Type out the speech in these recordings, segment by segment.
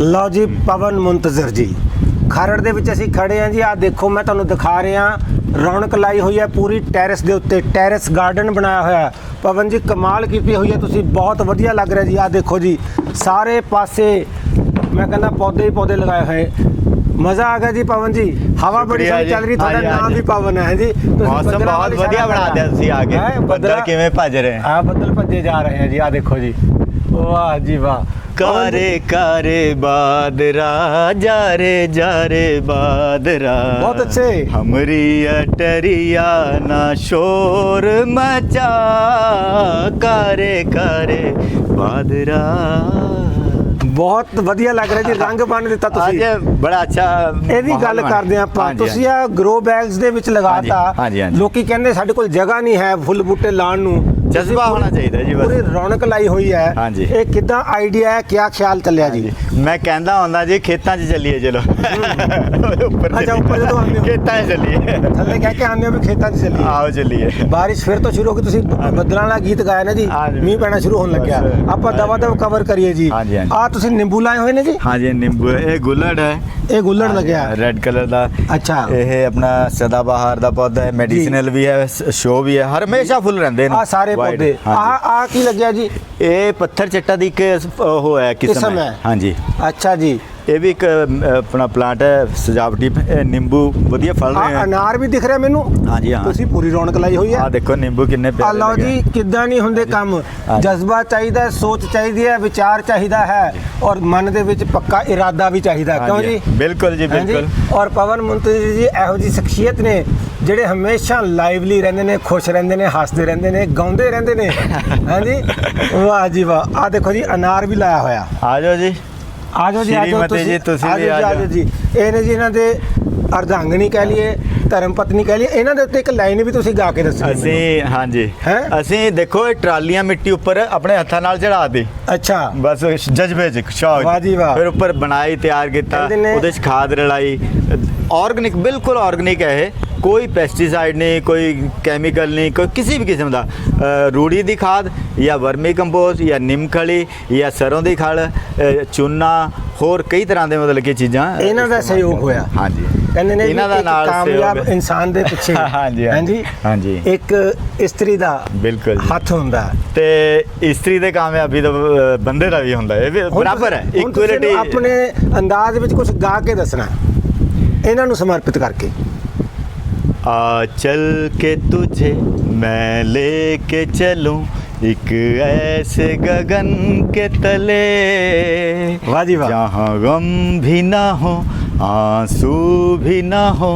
ਲਓ ਜੀ ਪਵਨ ਮੁੰਤਜ਼ਰ ਜੀ। ਖਰੜ ਦੇ ਵਿੱਚ ਅਸੀਂ ਖੜੇ ਆਂ ਜੀ। ਆ ਦੇਖੋ ਮੈਂ ਤੁਹਾਨੂੰ ਦਿਖਾ ਰਿਹਾ। ਰੌਣਕ ਲਾਈ ਹੋਈ ਹੈ ਪੂਰੀ ਟੈਰੇਸ ਦੇ ਉੱਤੇ। ਟੈਰੇਸ ਗਾਰਡਨ ਬਣਾਇਆ ਹੋਇਆ ਹੈ। ਪਵਨ ਜੀ ਕਮਾਲ ਕੀਤੀ ਹੋਈ ਹੈ। ਤੁਸੀਂ ਬਹੁਤ ਵਧੀਆ ਲੱਗ ਰਿਹਾ ਜੀ। ਆ ਦੇਖੋ ਜੀ ਸਾਰੇ ਪਾਸੇ ਮੈਂ ਕਹਿੰਦਾ ਪੌਦੇ ਹੀ ਪੌਦੇ ਲਗਾਏ ਹੋਏ। ਮਜ਼ਾ ਆ ਗਿਆ ਜੀ ਪਵਨ ਜੀ। ਹਵਾ ਬੜੀ ਸੋਹਣੀ। ਚੱਲ ਰਹੀ ਤੁਹਾਡਾ ਨਾਮ। ਵੀ ਪਵਨ ਹੈ ਜੀ। ਤੁਸੀਂ ਮੌਸਮ ਬਹੁਤ ਵਧੀਆ ਬਣਾ ਦਿਆ। ਤੁਸੀਂ ਆ ਕੇ। ਬੱਦਲ ਕਿਵੇਂ ਭੱਜ ਰਹੇ? ਆ ਬੱਦਲ ਭੱਜੇ ਜਾ ਰਹੇ ਹੈ ਜੀ। ਆ ਦੇਖੋ ਜੀ। ਵਾਹ ਜੀ ਵਾਹ। ਕਾਰੇ ਕਾਰੇ ਬਾਦਰਾ ਜਾ ਰੇ ਜਾ ਰੇ ਬਾਦਰਾ ਬਹੁਤ ਅੱਛੇ। ਹਮਰੀ ਅਟਰਿया ਨਾ ਸ਼ੋਰ ਮਚਾ। ਕਾਰੇ ਕਾਰੇ ਬਾਦਰਾ ਬਹੁਤ ਵਧੀਆ ਲੱਗ ਰਿਹਾ ਜੀ ਰੰਗ ਬੰਨ ਦਿੱਤਾ ਤੁਸੀਂ। ਅੱਜ ਬੜਾ ਅੱਛਾ ਇਹਦੀ ਮਾਹੌਲ ਗੱਲ ਬਣ- ਕਰਦੇ ਆਪਾਂ। ਤੁਸੀਂ ਆ ਗਰੋ ਬੈਗਸ ਦੇ ਵਿੱਚ ਲਗਾਤਾ। ਲੋਕੀ ਕਹਿੰਦੇ ਸਾਡੇ ਕੋਲ ਜਗ੍ਹਾ ਨਹੀਂ ਹੈ ਫੁੱਲ ਬੂਟੇ ਲਾਉਣ ਨੂੰ। ਜਜ਼ਬਾ ਹੋਣਾ ਚਾਹੀਦਾ ਜੀ ਬਸ। ਪੂਰੀ ਰੌਣਕ ਲਾਈ ਹੋਈ ਹੈ ਹਾਂਜੀ। ਇਹ ਕਿਦਾਂ ਆਈਡੀਆ ਹੈ ਕਿਆ ਖਿਆਲ ਚੱਲਿਆ ਜੀ। ਮੈਂ ਕਹਿੰਦਾ ਹੁੰਦਾ ਜੀ ਖੇਤਾਂ 'ਚ ਚੱਲੀਏ ਚਲੋ। ਉੱਪਰ ਅੱਛਾ, ਉੱਪਰ ਜਦੋਂ ਆਉਂਦੇ ਹੋ। ਖੇਤਾਂ 'ਚ ਚੱਲੀਏ। ਥੱਲੇ ਕਹਿ ਕੇ ਆਉਂਦੇ ਹੋ ਵੀ ਖੇਤਾਂ 'ਚ ਚੱਲੀਏ। ਆਓ ਚੱਲੀਏ। ਬਾਰਿਸ਼ ਫਿਰ ਤੋਂ ਸ਼ੁਰੂ ਹੋ ਗਈ ਤੁਸੀਂ ਬੱਦਲਾਂ ਵਾਲਾ ਗੀਤ ਗਾਇਆ ਨਾ ਜੀ ਹਾਂਜੀ। ਮੀਂਹ ਪੈਣਾ ਸ਼ੁਰੂ ਹੋਣ ਲੱਗਿਆ। ਬਸ। ਆਪਾਂ ਦਵਾ ਦਵ ਕਵਰ ਕਰੀਏ ਜੀ। ਹਾਂਜੀ, ਹਾਂਜੀ। ਆ ਤੁਸੀਂ ਨਿੰਬੂ ਲਾਏ ਹੋਏ ਨੇ ਜੀ? ਹਾਂਜੀ ਨਿੰਬੂ ਇਹ ਗੁੱਲੜ ਹੈ। ਇਹ ਗੁੱਲੜ ਲੱਗਿਆ। ਰੈੱਡ ਕਲਰ ਦਾ। ਅੱਛਾ। ਇਹ ਆਪਣਾ ਸਦਾ ਬਹਾਰ ਦਾ ਪੌਦਾ ਹੈ। ਮੈਡੀਸਿਨਲ ਵੀ ਹੈ ਸ਼ੋ ਵੀ ਹੈ। ਹਰ ਹਮੇਸ਼ਾ ਫੁੱਲ ਰਹਿੰਦੇ ਨੇ। ਆ ਸਾਰੇ ਪੌਦੇ। ਆ। ਆ ਕੀ ਲੱਗਿਆ ਜੀ? ਇਹ ਪੱਥਰ ਚੱਟਾ ਦੀ ਇੱਕ ਉਹ ਹੈ ਕਿਸਮ ਹੈ। ਹਾਂਜੀ। ਅੱਛਾ ਜੀ। ਇਹ ਵੀ ਇੱਕ ਆਪਣਾ ਪਲਾਂਟ ਹੈ ਸਜਾਵਟੀ ਨਿੰਬੂ ਵਧੀਆ ਫਲ ਰਹੇ ਆ। ਅਨਾਰ ਵੀ ਦਿਖ ਰਿਹਾ ਮੈਨੂੰ? ਹਾਂਜੀ ਹਾਂ। ਤੁਸੀਂ ਪੂਰੀ ਰੌਣਕ ਲਾਈ ਹੋਈ ਹੈ। ਆ ਦੇਖੋ ਨਿੰਬੂ ਕਿੰਨੇ ਆ ਪਿਆਰੇ ਲਓ ਜੀ ਕਿੱਦਾਂ ਨਹੀਂ ਹੁੰਦੇ ਕੰਮ। ਜਜ਼ਬਾ ਚਾਹੀਦਾ ਹੈ ਸੋਚ ਚਾਹੀਦੀ ਹੈ ਵਿਚਾਰ ਚਾਹੀਦਾ ਹੈ ਔਰ ਮਨ ਦੇ ਵਿੱਚ ਪੱਕਾ ਇਰਾਦਾ ਵੀ ਚਾਹੀਦਾ ਕਿਉਂ ਜੀ? ਬਿਲਕੁਲ ਜੀ? ਬਿਲਕੁਲ। ਔਰ ਪਵਨ ਮੁੰਤਜ਼ਰ ਜੀ ਇਹੋ ਜੀ ਸ਼ਖਸੀਅਤ ਨੇ ਜਿਹੜੇ ਹਮੇਸ਼ਾ ਲਾਈਵਲੀ ਰਹਿੰਦੇ ਨੇ ਖੁਸ਼ ਰਹਿੰਦੇ ਨੇ ਹੱਸਦੇ ਰਹਿੰਦੇ ਨੇ ਗਾਉਂਦੇ ਰਹਿੰਦੇ ਨੇ। ਹਾਂਜੀ? ਵਾਹ ਜੀ ਵਾਹ। ਆ ਦੇਖੋ ਜੀ ਅਨਾਰ ਵੀ ਲਾਇਆ ਹੋਇਆ। ਆ ਜਾਓ ਜੀ। ਆਜੋ ਜੀ ਆਜੋ ਸ਼੍ਰੀਮਤੀ ਜੀ, ਤੁਸੀਂ। ਆਜੋ ਵੀ ਜੀ, ਆ ਜਾਓ। ਜੀ। ਇਹ ਨੇ ਜੀ ਇਹਨਾਂ ਦੇ ਅਰਧਾਂਗਣੀ ਕਹਿ ਲਈਏ ਧਰਮ ਪਤਨੀ ਕਹਿ ਲਈਏ। ਇਹਨਾਂ ਦੇ ਉੱਤੇ ਇੱਕ ਲਾਈਨ ਵੀ ਤੁਸੀਂ ਗਾ ਕੇ ਦੱਸੋ ਅਸੀਂ ਹਾਂਜੀ। ਹੈਂ? ਅਸੀਂ ਦੇਖੋ ਇਹ ਟਰਾਲੀਆਂ ਮਿੱਟੀ ਉੱਪਰ ਆਪਣੇ ਹੱਥਾਂ ਨਾਲ ਚੜਾਤੀ ਅੱਛਾ। ਬਸ ਜਜ਼ਬੇ ਚ ਸ਼ੌਕ ਵਾਹ ਜੀ ਵਾਹ। ਫਿਰ ਉੱਪਰ ਬਣਾਈ ਤਿਆਰ ਕੀਤਾ। ਉਹਦੇ ਚ ਖਾਦ ਰਲਾਈ। ਆਰਗੈਨਿਕ ਬਿਲਕੁਲ ਆਰਗੈਨਿਕ ਹੈ ਇਹ। ਕੋਈ ਪੈਸਟੀਸਾਈਡ ਨਹੀਂ ਕੋਈ ਕੈਮੀਕਲ ਨਹੀਂ ਕੋਈ ਕਿਸੇ ਵੀ ਕਿਸਮ ਦਾ ਰੂੜੀ ਦੀ ਖਾਦ ਜਾਂ ਵਰਮੀ ਕੰਪੋਸਟ ਜਾਂ ਨਿੰਮ ਖਲੀ ਜਾਂ ਸਰੋਂ ਦੀ ਖਲ ਚੂਨਾ ਹੋਰ ਕਈ ਤਰ੍ਹਾਂ ਦੇ ਮਤਲਬ ਕਿ ਚੀਜ਼ਾਂ ਇਹਨਾਂ ਦਾ ਸਹਿਯੋਗ ਹੋਇਆ ਹਾਂਜੀ ਕਹਿੰਦੇ ਨੇ ਇਹਨਾਂ ਦਾ ਨਾਲ ਕਾਮਯਾਬ। ਇਨਸਾਨ ਦੇ ਪਿੱਛੇ ਹਾਂਜੀ, ਹਾਂਜੀ। ਹਾਂਜੀ। ਇੱਕ ਇਸਤਰੀ ਦਾ ਬਿਲਕੁਲ। ਹੱਥ ਹੁੰਦਾ। ਤੇ ਇਸਤਰੀ ਦੇ ਕਾਮਯਾਬੀ ਦਾ ਬੰਦੇ ਦਾ ਵੀ ਹੁੰਦਾ। ਇਹ ਬਰਾਬਰ ਹੈ ਇਹਨੂੰ ਆਪਣੇ ਅੰਦਾਜ਼ ਵਿੱਚ ਕੁਝ ਗਾ ਕੇ ਦੱਸਣਾ ਇਹਨਾਂ ਨੂੰ ਸਮਰਪਿਤ ਕਰਕੇ आ चल के तुझे मैं लेके चलूं एक ऐसे गगन के तले वाह जी वाह। जहाँ गम भी ना हो आंसू भी ना हो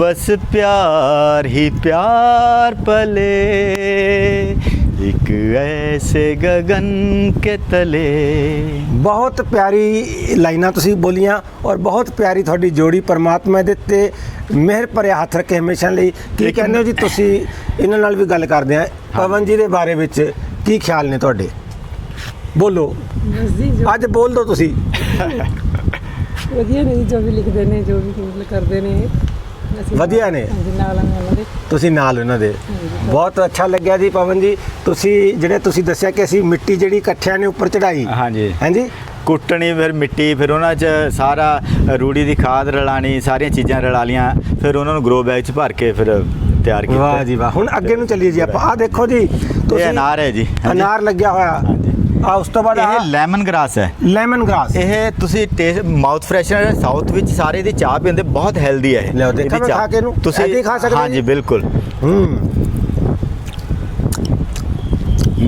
बस प्यार ही प्यार पले ਇੱਕ ਐਸੇ ਗगन ਕੇ ਤਲੇ ਬਹੁਤ ਪਿਆਰੀ ਲਾਈਨਾਂ ਤੁਸੀਂ ਬੋਲੀਆਂ ਔਰ ਬਹੁਤ ਪਿਆਰੀ ਤੁਹਾਡੀ ਜੋੜੀ ਪਰਮਾਤਮਾ ਦੇ ਤੇ ਮਿਹਰ ਭਰਿਆ ਹੱਥ ਰੱਖੇ ਹਮੇਸ਼ਾ ਲਈ ਕੀ ਕਹਿੰਦੇ ਹੋ ਜੀ ਤੁਸੀਂ ਇਹਨਾਂ ਨਾਲ ਵੀ ਗੱਲ ਕਰਦੇ ਆ ਪਵਨ ਜੀ ਦੇ ਬਾਰੇ ਵਿੱਚ ਕੀ ਖਿਆਲ ਨੇ ਤੁਹਾਡੇ ਬੋਲੋ ਅੱਜ ਬੋਲ ਦਿਓ ਤੁਸੀਂ ਵਧੀਆ ਨੇ ਜੋ ਵੀ ਲਿਖਦੇ ਨੇ ਜੋ ਵੀ ਕਰਦੇ ਨੇ ਵਧੀਆ ਨੇ। ਤੁਸੀਂ ਨਾਲ ਉਹਨਾਂ ਦੇ। ਬਹੁਤ ਅੱਛਾ ਲੱਗਿਆ ਜੀ ਪਵਨ ਜੀ। ਤੁਸੀਂ ਜਿਹੜੇ ਤੁਸੀਂ ਦੱਸਿਆ ਕਿ ਅਸੀਂ ਮਿੱਟੀ ਜਿਹੜੀ ਇਕੱਠਿਆਂ ਨੇ ਉੱਪਰ ਚੜਾਈ। ਹਾਂਜੀ। ਹਾਂਜੀ? ਕੁੱਟਣੀ ਫਿਰ ਮਿੱਟੀ ਫਿਰ ਉਹਨਾਂ 'ਚ ਸਾਰਾ ਰੂੜੀ ਦੀ ਖਾਦ ਰਲਾਣੀ ਸਾਰੀਆਂ ਚੀਜ਼ਾਂ ਰਲਾ ਲੀਆਂ ਫਿਰ ਉਹਨਾਂ ਨੂੰ ਗਰੋ ਬੈਗ 'ਚ ਭਰ ਕੇ ਫਿਰ ਤਿਆਰ ਕੀਤਾ। ਵਾਹ ਜੀ ਵਾਹ। ਹੁਣ ਅੱਗੇ ਨੂੰ ਚੱਲੀਏ ਜੀ ਆਪਾਂ। ਆ ਦੇਖੋ ਜੀ ਇਹ ਅਨਾਰ ਹੈ ਜੀ। ਅਨਾਰ ਲੱਗਿਆ ਹੋਇਆ। ਹਾਂਜੀ। ਆ ਉਸ ਤੋਂ ਬਾਅਦ ਇਹ ਲੈਮਨ ਗ੍ਰਾਸ ਹੈ ਲੈਮਨ ਗ੍ਰਾਸ ਇਹ ਤੁਸੀਂ ਟੇਸਟ ਮਾਊਥ ਫਰੈਸ਼ਨਰ ਸਾਊਥ ਵਿੱਚ ਸਾਰੇ ਦੀ ਚਾਹ ਪੀਂਦੇ ਬਹੁਤ ਹੈਲਦੀ ਹੈ ਇਹ ਲਿਆਓ, ਦੇਖਾਂ। ਖਾ ਕੇ ਇਹਨੂੰ? ਤੁਸੀਂ ਏਦਾਂ ਹੀ ਖਾ ਸਕਦੇ ਹਾਂਜੀ? ਬਿਲਕੁਲ ਹੂੰ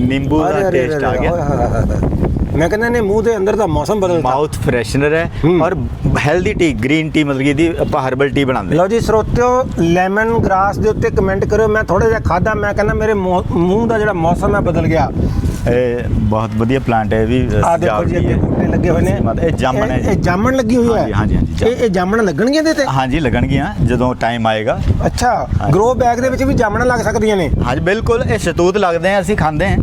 ਨਿੰਬੂ ਦਾ ਟੇਸਟ ਆ ਗਿਆ। ਮੈਂ ਕਹਿੰਦਾ ਨੇ ਮੂੰਹ ਦੇ ਅੰਦਰ ਦਾ ਮੌਸਮ ਬਦਲਦਾ ਮਾਊਥ ਫਰੈਸ਼ਨਰ ਹੈ ਹੂੰ। ਔਰ ਹੈਲਦੀ ਟੀ ਗ੍ਰੀਨ ਟੀ ਮਤਲਬ ਇਹਦੀ ਆਪਾਂ ਹਰਬਲ ਟੀ ਬਣਾਉਂਦੇ ਲਓ ਜੀ ਸਰੋਤਿਓ ਲੈਮਨ ਗ੍ਰਾਸ ਦੇ ਉੱਤੇ ਕਮੈਂਟ ਕਰਿਓ ਮੈਂ ਥੋੜਾ ਜਿਹਾ ਖਾਦਾ ਮੈਂ ਕਹਿੰਦਾ ਮੇਰੇ ਮੂੰਹ ਦਾ ਜਿਹੜਾ ਮੌਸਮ ਹੈ ਬਦਲ ਗਿਆ ਇਹ ਬਹੁਤ ਵਧੀਆ ਪਲਾਂਟ ਹੈ ਵੀ ਆ ਦੇਖੋ ਜੀ ਇੱਥੇ ਬੂਟੇ ਲੱਗੇ ਹੋਏ ਨੇ। ਇਹ ਜਾਮਣ ਹੈ ਇਹ ਜਾਮਣ ਲੱਗੀ ਹੋਈ ਹੈ? ਹਾਂਜੀ ਹਾਂਜੀ ਇਹ ਇਹ ਜਾਮਣ ਲੱਗਣਗੇ ਇਹਦੇ ਤੇ? ਹਾਂਜੀ ਲੱਗਣਗੀਆਂ ਜਦੋਂ ਟਾਈਮ ਆਏਗਾ। ਅੱਛਾ ਗਰੋ ਬੈਗ ਦੇ ਵਿੱਚ ਵੀ ਜਾਮਣ ਲੱਗ ਸਕਦੀਆਂ ਨੇ? ਹਾਂਜੀ ਬਿਲਕੁਲ ਇਹ ਸ਼ਤੂਤ ਲੱਗਦੇ ਆ ਅਸੀਂ ਖਾਂਦੇ ਆ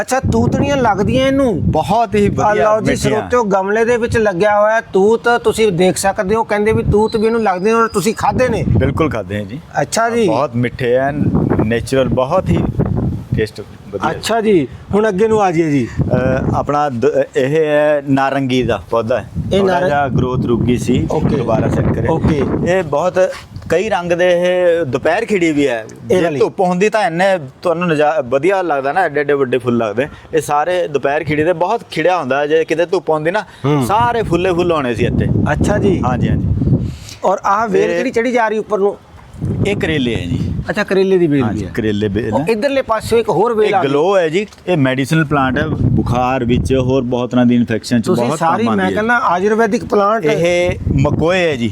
ਅੱਛਾ ਤੂਤੜੀਆਂ ਲੱਗਦੀਆਂ ਇਹਨੂੰ? ਬਹੁਤ ਹੀ ਵਧੀਆ ਲਓ ਜੀ ਸਰੋਤਿਓ ਗਮਲੇ ਦੇ ਵਿੱਚ ਲੱਗਿਆ ਹੋਇਆ ਤੂਤ ਤੁਸੀਂ ਦੇਖ ਸਕਦੇ ਹੋ ਕਹਿੰਦੇ ਵੀ ਤੂਤ ਵੀ ਇਹਨੂੰ ਲੱਗਦੇ ਔਰ ਤੁਸੀਂ ਖਾਦੇ ਨੇ? ਬਿਲਕੁਲ ਖਾਦੇ ਆ ਜੀ। ਅੱਛਾ ਜੀ। ਬਹੁਤ ਮਿੱਠੇ ਐ ਨੇਚਰਲ ਬਹੁਤ ਹੀ ਟੇਸਟ ਵਧੀਆ ਅੱਛਾ ਜੀ ਹੁਣ ਅੱਗੇ ਨੂੰ ਆ ਜਾਈਏ ਜੀ। ਆਪਣਾ ਦ- ਇਹ ਹੈ ਨਾਰੰਗੀ ਦਾ ਪੌਦਾ। ਹੈ ਇਹ ਥੋੜ੍ਹਾ ਨਾਰੰ- ਜਿਹਾ ਗਰੋਥ ਰੁਕ ਗਈ ਸੀ Okay. ਦੁਬਾਰਾ ਸੈੱਟ ਕਰੇ Okay. ਇਹ ਬਹੁਤ ਕਈ ਰੰਗ ਦੇ ਇਹ ਦੁਪਹਿਰ ਖਿੜੀ ਵੀ ਹੈ। ਜੇ ਵਾਲੀ? ਧੁੱਪ ਹੁੰਦੀ ਤਾਂ ਇੰਨੇ ਤੁਹਾਨੂੰ ਨਜ਼ਾ ਵਧੀਆ ਲੱਗਦਾ ਨਾ ਐਡੇ ਐਡੇ ਵੱਡੇ ਫੁੱਲ ਲੱਗਦੇ। ਇਹ ਸਾਰੇ ਦੁਪਹਿਰ ਖਿੜੀ ਦੇ ਬਹੁਤ ਖਿੜਿਆ ਹੁੰਦਾ ਜੇ ਕਿਤੇ ਧੁੱਪ ਹੁੰਦੀ ਨਾ ਹੂੰ। ਸਾਰੇ ਫੁੱਲੇ ਫੁੱਲ ਹੋਣੇ ਸੀ ਇੱਥੇ। ਅੱਛਾ ਜੀ। ਹਾਂਜੀ ਹਾਂਜੀ। ਔਰ ਆਹ ਵੇਲ ਇਹ- ਕਿਹੜੀ ਚੜੀ ਜਾ ਰਹੀ ਉੱਪਰ ਨੂੰ? ਇਹ ਕਰੇਲੇ ਹੈ ਜੀ ਅੱਛਾ ਕਰੇਲੇ ਦੀ ਵੇਲ ਵੀ ਹਾਂਜੀ ਹੈ ਕਰੇਲੇ ਬੇਲ ਉਹ ਹੈ ਇਧਰਲੇ ਪਾਸੇ ਇੱਕ ਹੋਰ ਵੇਲ ਇਹ ਆ ਗਈ ਗਲੋ ਹੈ ਜੀ ਇਹ ਮੈਡੀਸਿਨਲ ਪਲਾਂਟ ਹੈ ਬੁਖਾਰ ਵਿੱਚ ਹੋਰ ਬਹੁਤ ਤਰ੍ਹਾਂ ਦੀ ਇਨਫੈਕਸ਼ਨ ਚ ਤੁਸੀਂ ਬਹੁਤ ਸਾਰੀ ਕੰਮ ਮੈਂ ਆਉਂਦੀ ਹੈ ਕਹਿੰਦਾ ਆਯੁਰਵੈਦਿਕ ਪਲਾਂਟ ਇਹ ਮਕੋਏ ਹੈ ਜੀ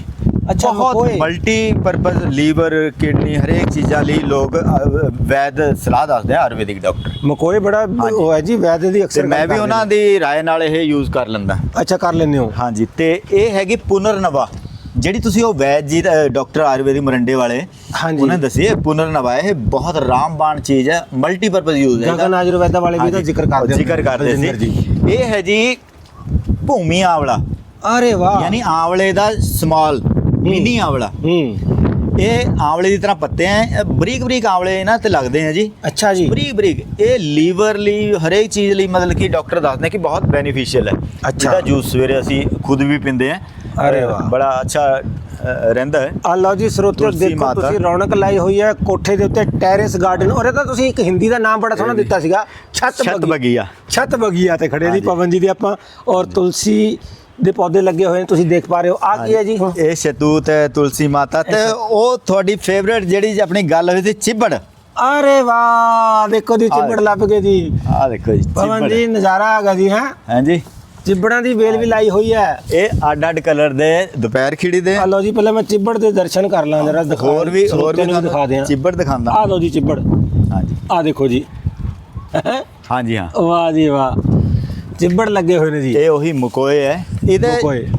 ਅੱਛਾ, ਬਹੁਤ ਮਕੋਏ। ਮਲਟੀ ਪਰਪਸ ਲੀਵਰ ਕਿਡਨੀ ਹਰੇਕ ਚੀਜ਼ਾਂ ਲਈ ਲੋਕ ਅ, ਵੈਦ ਸਲਾਹ ਦੱਸਦੇ ਆ ਆਯੁਰਵੈਦਿਕ ਡਾਕਟਰ ਮਕੋਏ ਬੜਾ ਉਹ ਹੈ ਜੀ ਵੈਦ ਦੀ ਤੇ ਅਕਸਰ ਮੈਂ ਗੱਲ ਵੀ ਕਰਦੇ ਉਹਨਾਂ ਨੇ। ਦੀ رائے ਨਾਲ ਇਹ ਯੂਜ਼ ਕਰ ਲੈਂਦਾ ਅੱਛਾ ਕਰ ਲੈਂਦੇ ਹੋ ਹਾਂਜੀ ਤੇ ਇਹ ਹੈਗੀ ਪੁਨਰਨਵਾ ਜਿਹੜੀ ਤੁਸੀਂ ਉਹ ਵੈਦ ਜੀ ਡਾਕਟਰ ਆਯੁਰਵੈਦਿਕ ਮਰੰਡੇ ਵਾਲੇ ਹਾਂਜੀ। ਉਹਨਾਂ ਨੇ ਦੱਸੀ ਇਹ ਬਹੁਤ ਰਾਮਬਾਣ ਚੀਜ਼ ਹੈ ਮਲਟੀ ਪਰਪਸ ਯੂਜ਼ ਹੈ ਗਗਨ ਆਯੁਰਵੈਦਾ ਵਾਲੇ ਵੀ ਇਹਦਾ ਜ਼ਿਕਰ ਕਰਦੇ ਜ਼ਿਕਰ ਕਰਦੇ ਸੀ। ਇਹ ਹੈ ਜੀ ਭੂਮੀ ਆਵਲਾ। ਅਰੇ ਵਾਹ। ਯਾਨੀ ਆਵਲੇ ਦਾ ਸਮਾਲ ਮਿਨੀ ਆਵਲਾ। ਹੂੰ। ਇਹ ਆਵਲੇ ਦੀ ਤਰ੍ਹਾਂ ਪੱਤੇ ਐ ਬਰੀਕ ਬਰੀਕ ਆਵਲੇ ਇਹਨਾਂ ਤੇ ਲੱਗਦੇ ਆ ਜੀ। ਅੱਛਾ ਜੀ। ਬਰੀਕ ਬਰੀਕ ਇਹ ਲੀਵਰ ਲਈ ਹਰੇਕ ਚੀਜ਼ ਲਈ ਮਤਲਬ ਕਿ ਡਾਕਟਰ ਦੱਸਦੇ ਕਿ ਬਹੁਤ ਬੈਨੀਫੀਸ਼ੀਅਲ ਹੈ ਅੱਛਾ। ਜੂਸ ਸਵੇਰੇ ਅਸੀਂ ਖੁਦ ਵੀ ਪੀਂਦੇ ਆ ਅਰੇ ਵਾਹ। ਬੜਾ ਅੱਛਾ ਰਹਿੰਦਾ ਹੈ। ਆ ਲਓ ਜੀ ਸਰੋਤਿਓ ਦੇਖੋ। ਤੁਸੀਂ ਰੌਣਕ ਲਾਈ ਹੋਈ ਹੈ ਕੋਠੇ ਦੇ ਉੱਤੇ ਟੈਰੇਸ ਗਾਰਡਨ। ਔਰ ਇਹ ਤਾਂ ਤੁਸੀਂ ਇੱਕ ਹਿੰਦੀ ਦਾ ਨਾਮ ਬੜਾ ਸੋਹਣਾ ਦਿੱਤਾ ਸੀਗਾ ਛੱਤ ਛੱਤ ਬਗੀ ਬਗੀਆ। ਛੱਤ ਬਗੀਆ ਤੇ ਖੜੇ ਹਾਂਜੀ। ਪਵਨ ਜੀ ਦੇ ਆਪਾਂ। ਔਰ ਤੁਲਸੀ ਦੇ ਪੌਦੇ ਲੱਗੇ ਹੋਏ ਨੇ ਤੁਸੀਂ ਦੇਖ ਪਾ ਰਹੇ ਹੋ। ਆ ਕੀ ਹੈ ਜੀ? ਇਹ ਸ਼ਤੂਤ ਹੈ ਤੁਲਸੀ ਮਾਤਾ ਤੇ ਉਹ ਤੁਹਾਡੀ ਫੇਵਰੇਟ ਜਿਹੜੀ ਆਪਣੀ ਗੱਲ ਹੋਈ ਸੀ ਚਿੱਬੜ। ਅਰੇ ਵਾਹ ਦੇਖੋ ਜੀ ਚਿੱਬੜ ਲੱਭ ਗਏ ਜੀ। ਆ ਦੇਖੋ ਜੀ ਪਵਨ ਜੀ ਨਜ਼ਾਰਾ ਆ ਗਿਆ ਜੀ ਹੈ। ਹਾਂਜੀ। ਚਿੱਬੜਾਂ ਦੀ ਵੇਲ ਵੀ ਲਾਈ ਹੋਈ ਹੈ। ਇਹ ਅੱਡ ਅੱਡ ਕਲਰ ਦੇ ਦੁਪਹਿਰ ਖਿੜੀ ਦੇ। ਆ ਲਓ ਜੀ ਪਹਿਲਾਂ ਮੈਂ ਚਿੱਬੜ ਦੇ ਦਰਸ਼ਨ ਕਰ ਲਾਂ ਜਰਾ ਦਿਖਾ ਹੋਰ ਵੀ ਹੋਰ ਵੀ ਸਰੋਤਿਆਂ ਨੂੰ ਦਿਖਾ ਦਿਆਂ। ਚਿੱਬੜ ਦਿਖਾਉਂਦਾ। ਆ ਲਓ ਜੀ ਚਿੱਬੜ। ਹਾਂਜੀ। ਆ ਦੇਖੋ ਜੀ। ਹਾਂਜੀ ਹਾਂ। ਵਾਹ ਜੀ ਵਾਹ। ਚਿੱਬੜ ਲੱਗੇ ਹੋਏ ਨੇ ਜੀ। ਇਹ ਉਹੀ ਮਕੋਏ ਹੈ। ਇਹਦੇ।